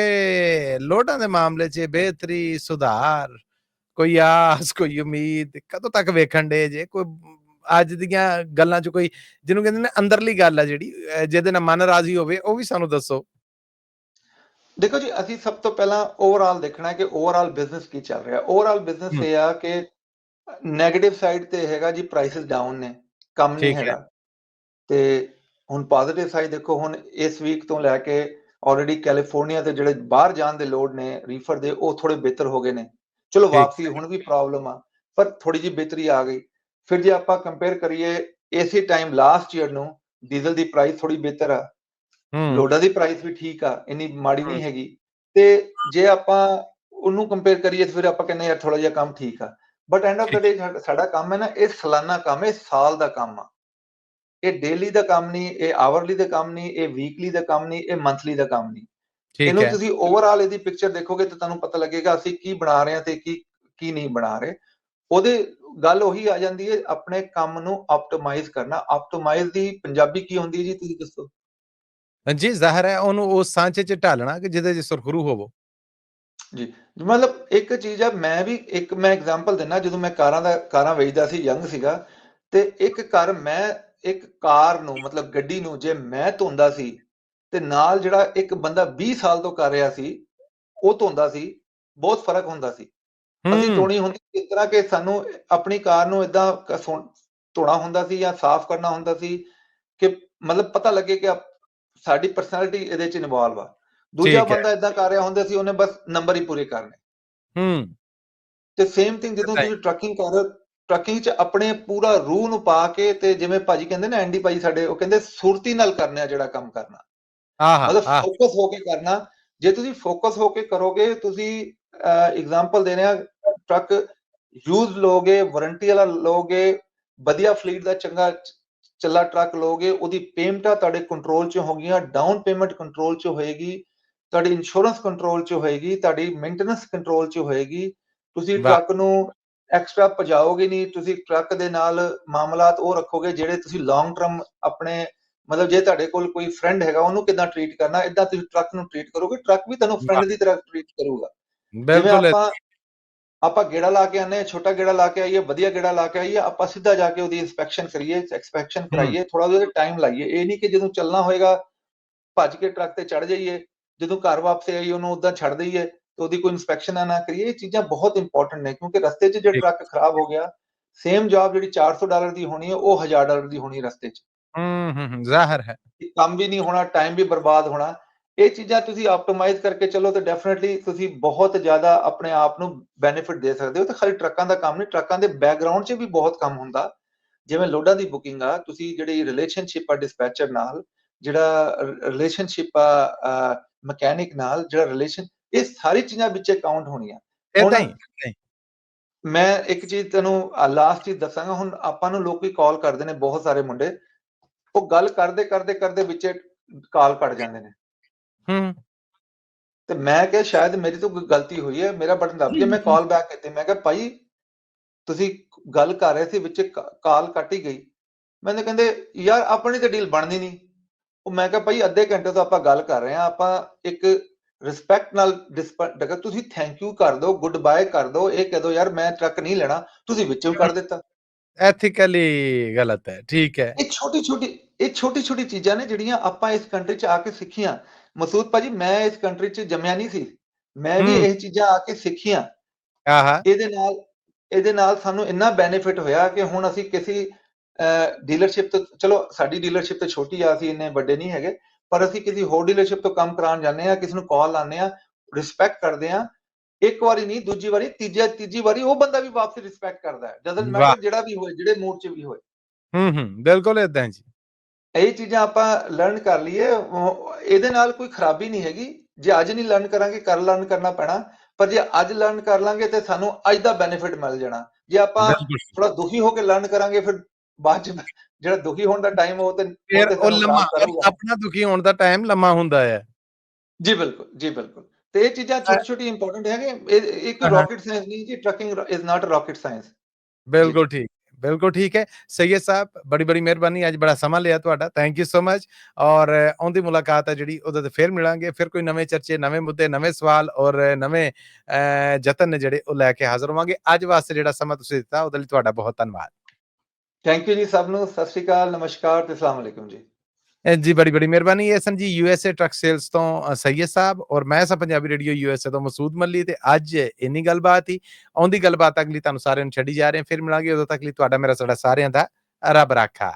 ਲੋਡਾਂ ਦੇ ਮਾਮਲੇ 'ਚ ਬਿਹਤਰੀ ਸੁਧਾਰ ਕੋਈ ਆਸ ਕੋਈ ਉਮੀਦ ਕਦੋਂ ਤੱਕ ਵੇਖਣ ਦੇ ਜੇ? ਕੋਈ ਅੱਜ ਦੀਆਂ ਗੱਲਾਂ 'ਚ ਕੋਈ ਜਿਹਨੂੰ ਕਹਿੰਦੇ ਨੇ ਅੰਦਰਲੀ ਗੱਲ ਆ ਜਿਹੜੀ ਜਿਹਦੇ ਨਾਲ ਮਨ ਰਾਜ਼ੀ ਹੋਵੇ ਉਹ ਵੀ ਸਾਨੂੰ ਦੱਸੋ। ਦੇਖੋ ਜੀ ਅਸੀਂ ਸਭ ਤੋਂ ਪਹਿਲਾਂ ਓਵਰਆਲ ਦੇਖਣਾ ਹੈ ਕਿ ਓਵਰਆਲ ਬਿਜ਼ਨਸ ਕੀ ਚੱਲ ਰਿਹਾ। Overall business. ਇਹ ਆ ਕਿ 네ਗੇਟਿਵ ਸਾਈਡ ਤੇ ਹੈਗਾ ਜੀ ਪ੍ਰਾਈਸਸ ਡਾਊਨ ਨੇ ਕੰਮ ਨਹੀਂ। ਹੈਗਾ। ਤੇ ਹੁਣ ਪੋਜ਼ਿਟਿਵ ਸਾਈਡ ਦੇਖੋ ਹੁਣ ਇਸ ਵੀਕ ਤੋਂ ਲੈ ਕੇ ਆਲਰੇਡੀ ਕੈਲੀਫੋਰਨੀਆ ਤੇ ਜਿਹੜੇ ਬਾਹਰ ਜਾਣ ਦੇ ਲੋਡ ਨੇ ਰੀਫਰ ਦੇ ਉਹ ਥੋੜੇ ਬਿਹਤਰ ਹੋ ਗਏ ਨੇ। ਚਲੋ ਵਾਪਸੀ ਹੁਣ ਵੀ ਪ੍ਰੋਬਲਮ ਆ ਪਰ ਥੋੜੀ ਜਿਹੀ ਬਿਹਤਰੀ ਆ ਗਈ। ਫਿਰ ਜੇ ਆਪਾਂ ਕੰਪੇਅਰ ਕਰੀਏ ਇਸੇ ਟਾਈਮ ਲਾਸਟ ਈਅਰ ਨੂੰ ਡੀਜ਼ਲ ਦੀ ਪ੍ਰਾਈਸ ਥੋੜੀ ਬਿਹਤਰ ਆ। ਹੂੰ। ਲੋਡਾਂ ਦੀ ਪ੍ਰਾਈਸ ਵੀ ਠੀਕ ਆ ਇੰਨੀ ਮਾੜੀ। ਨਹੀਂ ਹੈਗੀ। ਤੇ ਜੇ ਆਪਾਂ ਉਹਨੂੰ ਕੰਪੇਅਰ ਕਰੀਏ ਫਿਰ ਆਪਾਂ ਕਹਿੰਦੇ ਯਾਰ ਥੋੜਾ ਜਿਹਾ ਕੰਮ ਠੀਕ ਆ। But end of the day ਸਾਡਾ ਕੰਮ ਹੈ ਨਾ ਇਹ ਸਾਲਾਨਾ ਕੰਮ ਹੈ ਸਾਲ ਦਾ ਕੰਮ ਆ। ਇਹ ਡੇਲੀ ਦਾ ਕੰਮ ਨਹੀਂ ਇਹ ਆਵਰਲੀ ਦਾ ਕੰਮ ਨਹੀਂ ਇਹ ਵੀਕਲੀ ਦਾ ਕੰਮ ਨਹੀਂ ਇਹ ਮੰਥਲੀ ਦਾ ਕੰਮ ਨਹੀਂ। ਇਹਨੂੰ ਹੈ। ਤੁਸੀਂ ਓਵਰਆਲ ਇਹਦੀ ਪਿਕਚਰ ਦੇਖੋਗੇ ਤਾਂ ਤੁਹਾਨੂੰ ਪਤਾ ਲੱਗੇਗਾ ਅਸੀਂ ਕੀ ਬਣਾ ਰਹੇ ਹਾਂ ਤੇ ਕੀ ਕੀ ਨਹੀਂ ਬਣਾ ਰਹੇ। ਉਹਦੇ ਗੱਲ ਉਹੀ ਆ ਜਾਂਦੀ ਹੈ ਆਪਣੇ ਕੰਮ ਨੂੰ ਆਪਟੀਮਾਈਜ਼ ਕਰਨਾ। ਆਪਟੀਮਾਈਜ਼ ਦੀ ਪੰਜਾਬੀ ਕੀ ਹੁੰਦੀ ਹੈ ਜੀ ਤੁਸੀਂ ਦੱਸੋ। ਜੀ ਜ਼ਾਹਰ ਹੈ ਉਹਨੂੰ ਉਸ ਸਾਂਚੇ 'ਚ ਢਾਲਣਾ ਕਿ ਜਿਹਦੇ 'ਚ ਸੁਰਖਰੂ ਹੋਵੋ। ਜੀ ਮਤਲਬ ਇੱਕ ਚੀਜ਼ ਆ ਮੈਂ ਵੀ ਇੱਕ ਮੈਂ ਐਗਜ਼ਾਮਪਲ ਦਿੰਨਾ ਜਦੋਂ ਮੈਂ ਕਾਰਾਂ ਦਾ ਕਾਰਾਂ ਵੇਚਦਾ ਸੀ ਯੰਗ ਸੀਗਾ ਤੇ ਇੱਕ ਕਾਰ ਮੈਂ ਇੱਕ ਕਾਰ ਨੂੰ ਮਤਲਬ ਗੱਡੀ ਨੂੰ ਜੇ ਮੈਂ ਧੋਂਦਾ ਸੀ ਤੇ ਨਾਲ ਜਿਹੜਾ ਇੱਕ ਬੰਦਾ 20 ਸਾਲ ਤੋਂ ਕਰ ਰਿਹਾ ਸੀ ਉਹ ਧੋਂਦਾ ਸੀ ਬਹੁਤ ਫ਼ਰਕ ਹੁੰਦਾ ਸੀ। ਅਸੀਂ ਧੋਣੀ ਹੁੰਦੀ ਇਸ ਤਰ੍ਹਾਂ ਕਿ ਸਾਨੂੰ ਆਪਣੀ ਕਾਰ ਨੂੰ ਇਦਾਂ ਧੋਣਾ ਹੁੰਦਾ ਸੀ ਜਾਂ ਸਾਫ਼ ਕਰਨਾ ਹੁੰਦਾ ਸੀ ਕਿ ਮਤਲਬ ਪਤਾ ਲੱਗੇ ਕਿ ਸਾਡੀ ਪਰਸਨੈਲਿਟੀ ਇਹਦੇ ਚ ਇਨਵੋਲਵ ਆ। ਦੂਜਾ। ਬੰਦਾ ਇਦਾਂ ਕਰ ਰਿਹਾ ਹੁੰਦਾ ਸੀ ਉਹਨੇ ਬਸ ਨੰਬਰ ਹੀ ਪੂਰੇ ਕਰਨੇ। ਹੂੰ। ਤੇ ਸੇਮ ਥਿੰਗ ਜਦੋਂ. ਤੁਸੀਂ ਟਰੱਕਿੰਗ ਕਰ ਰਹੇ ਟਰੱਕਿੰਗ 'ਚ ਆਪਣੇ ਪੂਰਾ ਰੂਹ ਨੂੰ ਪਾ ਕੇ ਤੇ ਜਿਵੇਂ ਭਾਜੀ ਕਹਿੰਦੇ ਨੇ ਐਂਡੀ ਭਾਜੀ ਸਾਡੇ ਉਹ ਕਹਿੰਦੇ ਸੁਰਤੀ ਨਾਲ ਕਰਨਾ ਜਿਹੜਾ ਕੰਮ ਕਰਨਾ। ਆਹਾ ਮਤਲਬ ਆਹ ਫੋਕਸ ਹੋ ਕੇ ਕਰਨਾ ਜੇ ਤੁਸੀਂ ਫੋਕਸ ਹੋ ਕੇ ਕਰੋਗੇ ਤੁਸੀਂ ਐਗਜ਼ਾਮਪਲ ਦੇ ਰਹੇ ਟਰੱਕ ਯੂਜ਼ ਲੋਗੇ ਵਾਰੰਟੀ ਵਾਲਾ ਲੋਗੇ ਵਧੀਆ ਫਲੀਟ ਦਾ ਚੰਗਾ ਚੱਲਾ ਟਰੱਕ ਲੋਗੇ ਉਹਦੀ ਪੇਮੈਂਟਾਂ ਤੁਹਾਡੇ ਕੰਟਰੋਲ 'ਚ ਹੋਗੀਆਂ ਡਾਊਨ ਪੇਮੈਂਟ ਕੰਟਰੋਲ 'ਚ ਹੋਏਗੀ ਤੁਹਾਡੀ ਇੰਸ਼ੋਰੈਂਸ ਕੰਟਰੋਲ 'ਚ ਹੋਏਗੀ ਤੁਹਾਡੀ ਮੇਨਟੇਨੈਂਸ ਕੰਟਰੋਲ 'ਚ ਹੋਏਗੀ ਤੁਸੀਂ। ਟਰੱਕ ਨੂੰ ਐਕਸਟਰਾ ਭਜਾਓਗੇ ਨਹੀਂ ਤੁਸੀਂ ਟਰੱਕ ਦੇ ਨਾਲ ਮਾਮਲਾਤ ਉਹ ਰੱਖੋਗੇ ਜਿਹੜੇ ਤੁਸੀਂ ਲੌਂਗ ਟਰਮ ਆਪਣੇ ਮਤਲਬ ਜੇ ਤੁਹਾਡੇ ਕੋਲ ਕੋਈ ਫਰੈਂਡ ਹੈਗਾ ਉਹਨੂੰ ਕਿਦਾਂ ਟਰੀਟ ਕਰਨਾ? ਇਦਾਂ ਤੁਸੀਂ ਟਰੱਕ ਨੂੰ ਟਰੀਟ ਕਰੋਗੇ ਟਰੱਕ ਵੀ ਤੁਹਾਨੂੰ ਫਰੈਂਡ ਦੀ ਤਰ੍ਹਾਂ ਟਰੀਟ ਕਰੂਗਾ। ਬਿਲਕੁਲ ਆਪਾਂ ਆਪਾਂ ਗੇੜਾ ਲਾ ਕੇ ਆਨੇ ਛੋਟਾ ਗੇੜਾ ਲਾ ਕੇ ਆਈਏ ਵਧੀਆ ਗੇੜਾ ਲਾ ਕੇ ਆਈਏ ਆਪਾਂ ਸਿੱਧਾ ਜਾ ਕੇ ਉਹਦੀ ਇਨਸਪੈਕਸ਼ਨ ਕਰੀਏ ਐਕਸਪੈਕਸ਼ਨ ਕਰਾਈਏ ਥੋੜਾ ਜਿਹਾ ਟਾਈਮ ਲਾਈਏ। ਇਹ ਨਹੀਂ ਕਿ ਜਦੋਂ ਚੱਲਣਾ ਹੋਏਗਾ ਭੱਜ ਕੇ ਟਰੱਕ ਤੇ ਚੜ ਜਾਈਏ ਜਦੋਂ ਘਰ ਵਾਪਸ ਆਈਏ ਉਹਨੂੰ ਉਦਾਂ ਛੱਡ ਦਈਏ ਤੇ ਉਹਦੀ ਕੋਈ ਇਨਸਪੈਕਸ਼ਨ ਨਾ ਕਰੀਏ ਇਹ ਚੀਜ਼ਾਂ ਬਹੁਤ ਇੰਪੋਰਟੈਂਟ ਨੇ ਕਿਉਂਕਿ ਰਸਤੇ 'ਚ ਜੇ। ਟਰੱਕ ਖਰਾਬ ਹੋ ਗਿਆ ਸੇਮ ਜੌਬ ਜਿਹੜੀ 400 ਡਾਲਰ ਦੀ ਹੋਣੀ ਹੈ ਉਹ 1000 ਡਾਲਰ ਦੀ ਹੋਣੀ ਰਸਤੇ 'ਚ। ਹੂੰ ਹੂੰ ਹੂੰ, ਜ਼ਾਹਰ ਹੈ। ਕਿ ਕੰਮ ਵੀ ਨਹੀਂ ਹੋਣਾ ਟਾਈਮ ਵੀ ਬਰਬਾਦ ਹੋਣਾ। ਇਹ ਚੀਜ਼ਾਂ ਤੁਸੀਂ ਆਪਟੀਮਾਈਜ਼ ਕਰਕੇ ਚੱਲੋ ਤੇ ਡੈਫੀਨਿਟਲੀ ਤੁਸੀਂ ਬਹੁਤ ਜ਼ਿਆਦਾ ਆਪਣੇ ਆਪ ਨੂੰ ਬੈਨੀਫਿਟ ਦੇ ਸਕਦੇ ਹੋ। ਤੇ ਖਾਲੀ ਟਰੱਕਾਂ ਦਾ ਕੰਮ ਨਹੀਂ ਟਰੱਕਾਂ ਦੇ ਬੈਕਗ੍ਰਾਉਂਡ 'ਚ ਵੀ ਬਹੁਤ ਕੰਮ ਹੁੰਦਾ। ਜਿਵੇਂ ਲੋਡਾਂ ਦੀ ਬੁਕਿੰਗ ਆ ਤੁਸੀਂ ਜਿਹੜੀ ਰਿਲੇਸ਼ਨਸ਼ਿਪ ਆ ਡਿਸਪੈਚਰ ਨਾਲ ਜਿਹੜਾ ਰਿਲੇਸ਼ਨਸ਼ਿਪ ਆ ਮਕੈਨਿਕ ਨਾਲ ਜਿਹੜਾ ਰਿਲੇਸ਼ਨ ਇਹ ਸਾਰੀ ਚੀਜ਼ਾਂ ਵਿੱਚੇ ਕਾਊਂਟ ਹੋਣੀਆਂ। ਹੀ ਹੁਣ- ਏਦਾਂ ਹੀ। ਮੈਂ ਇੱਕ ਚੀਜ਼ ਤੈਨੂੰ ਲਾਸਟ ਚੀਜ਼ ਦੱਸਾਂਗਾ। ਹੁਣ ਆਪਾਂ ਨੂੰ ਲੋਕੀ ਕਾਲ ਕਰਦੇ ਨੇ ਬਹੁਤ ਸਾਰੇ ਮੁੰਡੇ। ਉਹ ਗੱਲ ਕਰਦੇ ਕਰਦੇ ਕਰਦੇ ਵਿੱਚੇ ਕਾਲ ਕੱਟ ਜਾਂਦੇ ਨੇ। ਹੂੰ। ਤੇ ਮੈਂ ਕਿਹਾ ਸ਼ਾਇਦ ਮੇਰੀ ਤੋਂ ਕੋਈ ਗਲਤੀ ਹੋਈ ਹੈ ਮੇਰਾ ਬਟਨ ਦੱਬ ਗਿਆ ਮੈਂ ਕਾਲ ਬੈਕ ਕੀਤੀ ਮੈਂ ਕਿਹਾ ਭਾਈ ਤੁਸੀਂ ਗੱਲ ਕਰ ਰਹੇ ਸੀ ਵਿੱਚ ਕਾਲ ਕੱਟ ਹੀ ਗਈ। ਮੈਨੂੰ ਕਹਿੰਦੇ ਯਾਰ ਆਪਣੀ ਤਾਂ ਡੀਲ ਬਣਨੀ ਨਹੀਂ। ਉਹ ਮੈਂ ਕਿਹਾ ਭਾਈ ਅੱਧੇ ਘੰਟੇ ਤੋਂ ਆਪਾਂ ਗੱਲ ਕਰ ਰਹੇ ਹਾਂ ਆਪਾਂ ਇੱਕ ਰਿਸਪੈਕਟ ਨਾਲ ਡਿਸਪੈਕਟ ਤੁਸੀਂ ਥੈਂਕ ਯੂ ਕਰ ਦਿਓ ਗੁੱਡ ਬਾਏ ਕਰ ਦਿਓ ਇਹ ਕਹਿ ਦਿਓ ਯਾਰ ਮੈਂ ਟਰੱਕ ਨਹੀਂ ਲੈਣਾ ਤੁਸੀਂ ਵਿੱਚੋਂ ਕਰ ਦਿੱਤਾ। ਐਥੀਕਲੀ ਗਲਤ ਹੈ ਠੀਕ ਹੈ। ਇਹ ਛੋਟੀ ਛੋਟੀ ਇਹ ਛੋਟੀ ਛੋਟੀ ਚੀਜ਼ਾਂ ਨੇ ਜਿਹੜੀਆਂ ਆਪਾਂ ਇਸ ਕੰਟਰੀ 'ਚ ਆ ਕੇ ਸਿੱਖੀਆਂ। ਮਸੂਦ ਭਾਜੀ ਮੈਂ ਇਸ ਕੰਟਰੀ 'ਚ ਜੰਮਿਆ ਨਹੀਂ ਸੀ। ਮੈਂ ਵੀ ਹੂੰ। ਇਹ ਚੀਜ਼ਾਂ ਆ ਕੇ ਸਿੱਖੀਆਂ। ਆਹਾ ਇਹਦੇ ਨਾਲ ਇਹਦੇ ਨਾਲ ਸਾਨੂੰ ਇੰਨਾ ਬੈਨੀਫਿਟ ਹੋਇਆ ਕਿ ਹੁਣ ਅਸੀਂ ਕਿਸੇ ਡੀਲਰਸ਼ਿਪ ਤੋਂ ਚਲੋ ਸਾਡੀ ਡੀਲਰਸ਼ਿਪ ਤੇ ਛੋਟੀ ਆ ਅਸੀਂ ਇੰਨੇ ਵੱਡੇ ਨਹੀਂ ਹੈਗੇ ਪਰ ਅਸੀਂ ਕਿਸੇ ਹੋਰ ਡੀਲਰਸ਼ਿਪ ਤੋਂ ਕੰਮ ਕਰਾਉਣ ਜਾਂਦੇ ਆ ਕਿਸੇ ਨੂੰ ਕਾਲ ਲਾਉਂਦੇ ਆ ਰਿਸਪੈਕਟ ਕਰਦੇ ਆ ਇੱਕ ਵਾਰੀ ਨਹੀਂ ਦੂਜੀ ਵਾਰੀ ਤੀਜੀ ਤੀਜੀ ਵਾਰੀ ਉਹ ਬੰਦਾ ਵੀ ਵਾਪਸ ਰਿਸਪੈਕਟ ਕਰਦਾ ਹੈ। ਡਸਨਟ। ਮੈਟਰ ਜਿਹੜਾ ਵੀ ਹੋਏ ਜਿਹੜੇ ਮੂਡ 'ਚ ਵੀ ਹੋਏ। ਹੂੰ ਹੂੰ ਬਿਲਕੁਲ ਇਦਾਂ ਜੀ। ਇਹ ਚੀਜ਼ਾਂ ਆਪਾਂ ਲਰਨ ਕਰ ਲਈਏ। ਇਹਦੇ ਨਾਲ ਕੋਈ ਖਰਾਬੀ ਨਹੀਂ ਹੈਗੀ। ਜੇ ਅੱਜ ਨਹੀਂ ਲਰਨ ਕਰਾਂਗੇ ਕੱਲ ਲਰਨ ਕਰਨਾ ਪੈਣਾ। ਪਰ ਜੇ ਅੱਜ ਲਰਨ ਕਰ ਲਾਂਗੇ ਤੇ ਸਾਨੂੰ ਅੱਜ ਦਾ ਬੈਨੀਫਿਟ ਮਿਲ ਜਾਣਾ। ਜੇ ਆਪਾਂ ਥੋੜਾ ਦੁਖੀ ਹੋ ਕੇ ਲਰਨ ਕਰਾਂਗੇ ਫਿਰ ਬਾਅਦ ਚ ਜਿਹੜਾ ਦੁਖੀ ਹੋਣ ਦਾ ਟਾਈਮ ਉਹ ਤੇ ਫਿਰ ਉਹ ਲੰਮਾ। ਆਪਣਾ ਦੁਖੀ ਹੋਣ ਦਾ ਟਾਈਮ ਲੰਮਾ ਹੁੰਦਾ ਹੈ ਜੀ ਬਿਲਕੁਲ ਜੀ ਬਿਲਕੁਲ। ਤੇ ਇਹ ਚੀਜ਼ਾਂ ਛੋਟੀ ਛੋਟੀ ਇੰਪੋਰਟੈਂਟ ਹੈ ਕਿ ਇਹ ਇੱਕ ਹਾਂ। ਰਾਕਟ ਸਾਇੰਸ ਨਹੀਂ ਜੀ trucking is not rocket science ਬਿਲਕੁਲ ਠੀਕ ਬਿਲਕੁਲ ਠੀਕ ਹੈ ਸੈਯਦ ਸਾਹਿਬ ਬੜੀ ਬੜੀ ਮਿਹਰਬਾਨੀ ਅੱਜ ਬੜਾ ਸਮਾਂ ਲਿਆ ਤੁਹਾਡਾ ਥੈਂਕ ਯੂ ਸੋ ਮਚ ਔਰ ਅ, ਆਉਂਦੀ ਮੁਲਾਕਾਤ ਹੈ ਜਿਹੜੀ ਉਹਦੇ ਤੇ ਫਿਰ ਮਿਲਾਂਗੇ ਫਿਰ ਕੋਈ ਨਵੇਂ ਚਰਚੇ ਨਵੇਂ ਮੁੱਦੇ ਨਵੇਂ ਸਵਾਲ ਔਰ ਨਵੇਂ ਅ, ਯਤਨ ਨੇ ਜਿਹੜੇ ਉਹ ਲੈ ਕੇ ਹਾਜ਼ਰ ਹੋਵਾਂਗੇ ਅੱਜ ਵਾਸਤੇ ਜਿਹੜਾ ਸਮਾਂ ਤੁਸੀਂ ਦਿੱਤਾ ਉਹਦੇ ਲਈ ਤੁਹਾਡਾ ਬਹੁਤ ਧੰਨਵਾਦ ਥੈਂਕ ਯੂ ਜੀ ਸਭ ਨੂੰ ਸਤਿ ਸ਼੍ਰੀ ਅਕਾਲ ਨਮਸਕਾਰ ਤੇ ਅਸਲਾਮ ਅਲੈਕੁਮ ਜੀ ਅ, ਜੀ ਬੜੀ ਬੜੀ ਮਿਹਰਬਾਨੀ। ਇਹ ਸਨ ਜੀ ਯੂਐਸਏ ਟਰੱਕ ਸੇਲਸ ਤੋਂ ਅ, ਸੈਯਦ ਸਾਹਿਬ ਔਰ ਮੈਂ ਸਾਂ ਪੰਜਾਬੀ ਰੇਡੀਓ ਯੂਐਸਏ ਤੋਂ ਮਸੂਦ ਮੱਲੀ ਤੇ ਅੱਜ ਇੰਨੀ ਗੱਲਬਾਤ ਹੀ ਆਉਂਦੀ ਗੱਲਬਾਤ ਅਗਲੀ ਤੁਹਾਨੂੰ ਸਾਰਿਆਂ ਨੂੰ ਛੱਡੀ ਜਾ ਰਹੇ ਹਾਂ। ਫਿਰ ਮਿਲਾਂਗੇ ਉਦੋਂ ਤੱਕ ਲਈ ਤੁਹਾਡਾ ਮੇਰਾ ਸਾਡਾ ਸਾਰਿਆਂ ਦਾ ਰੱਬ ਰਾਖਾ।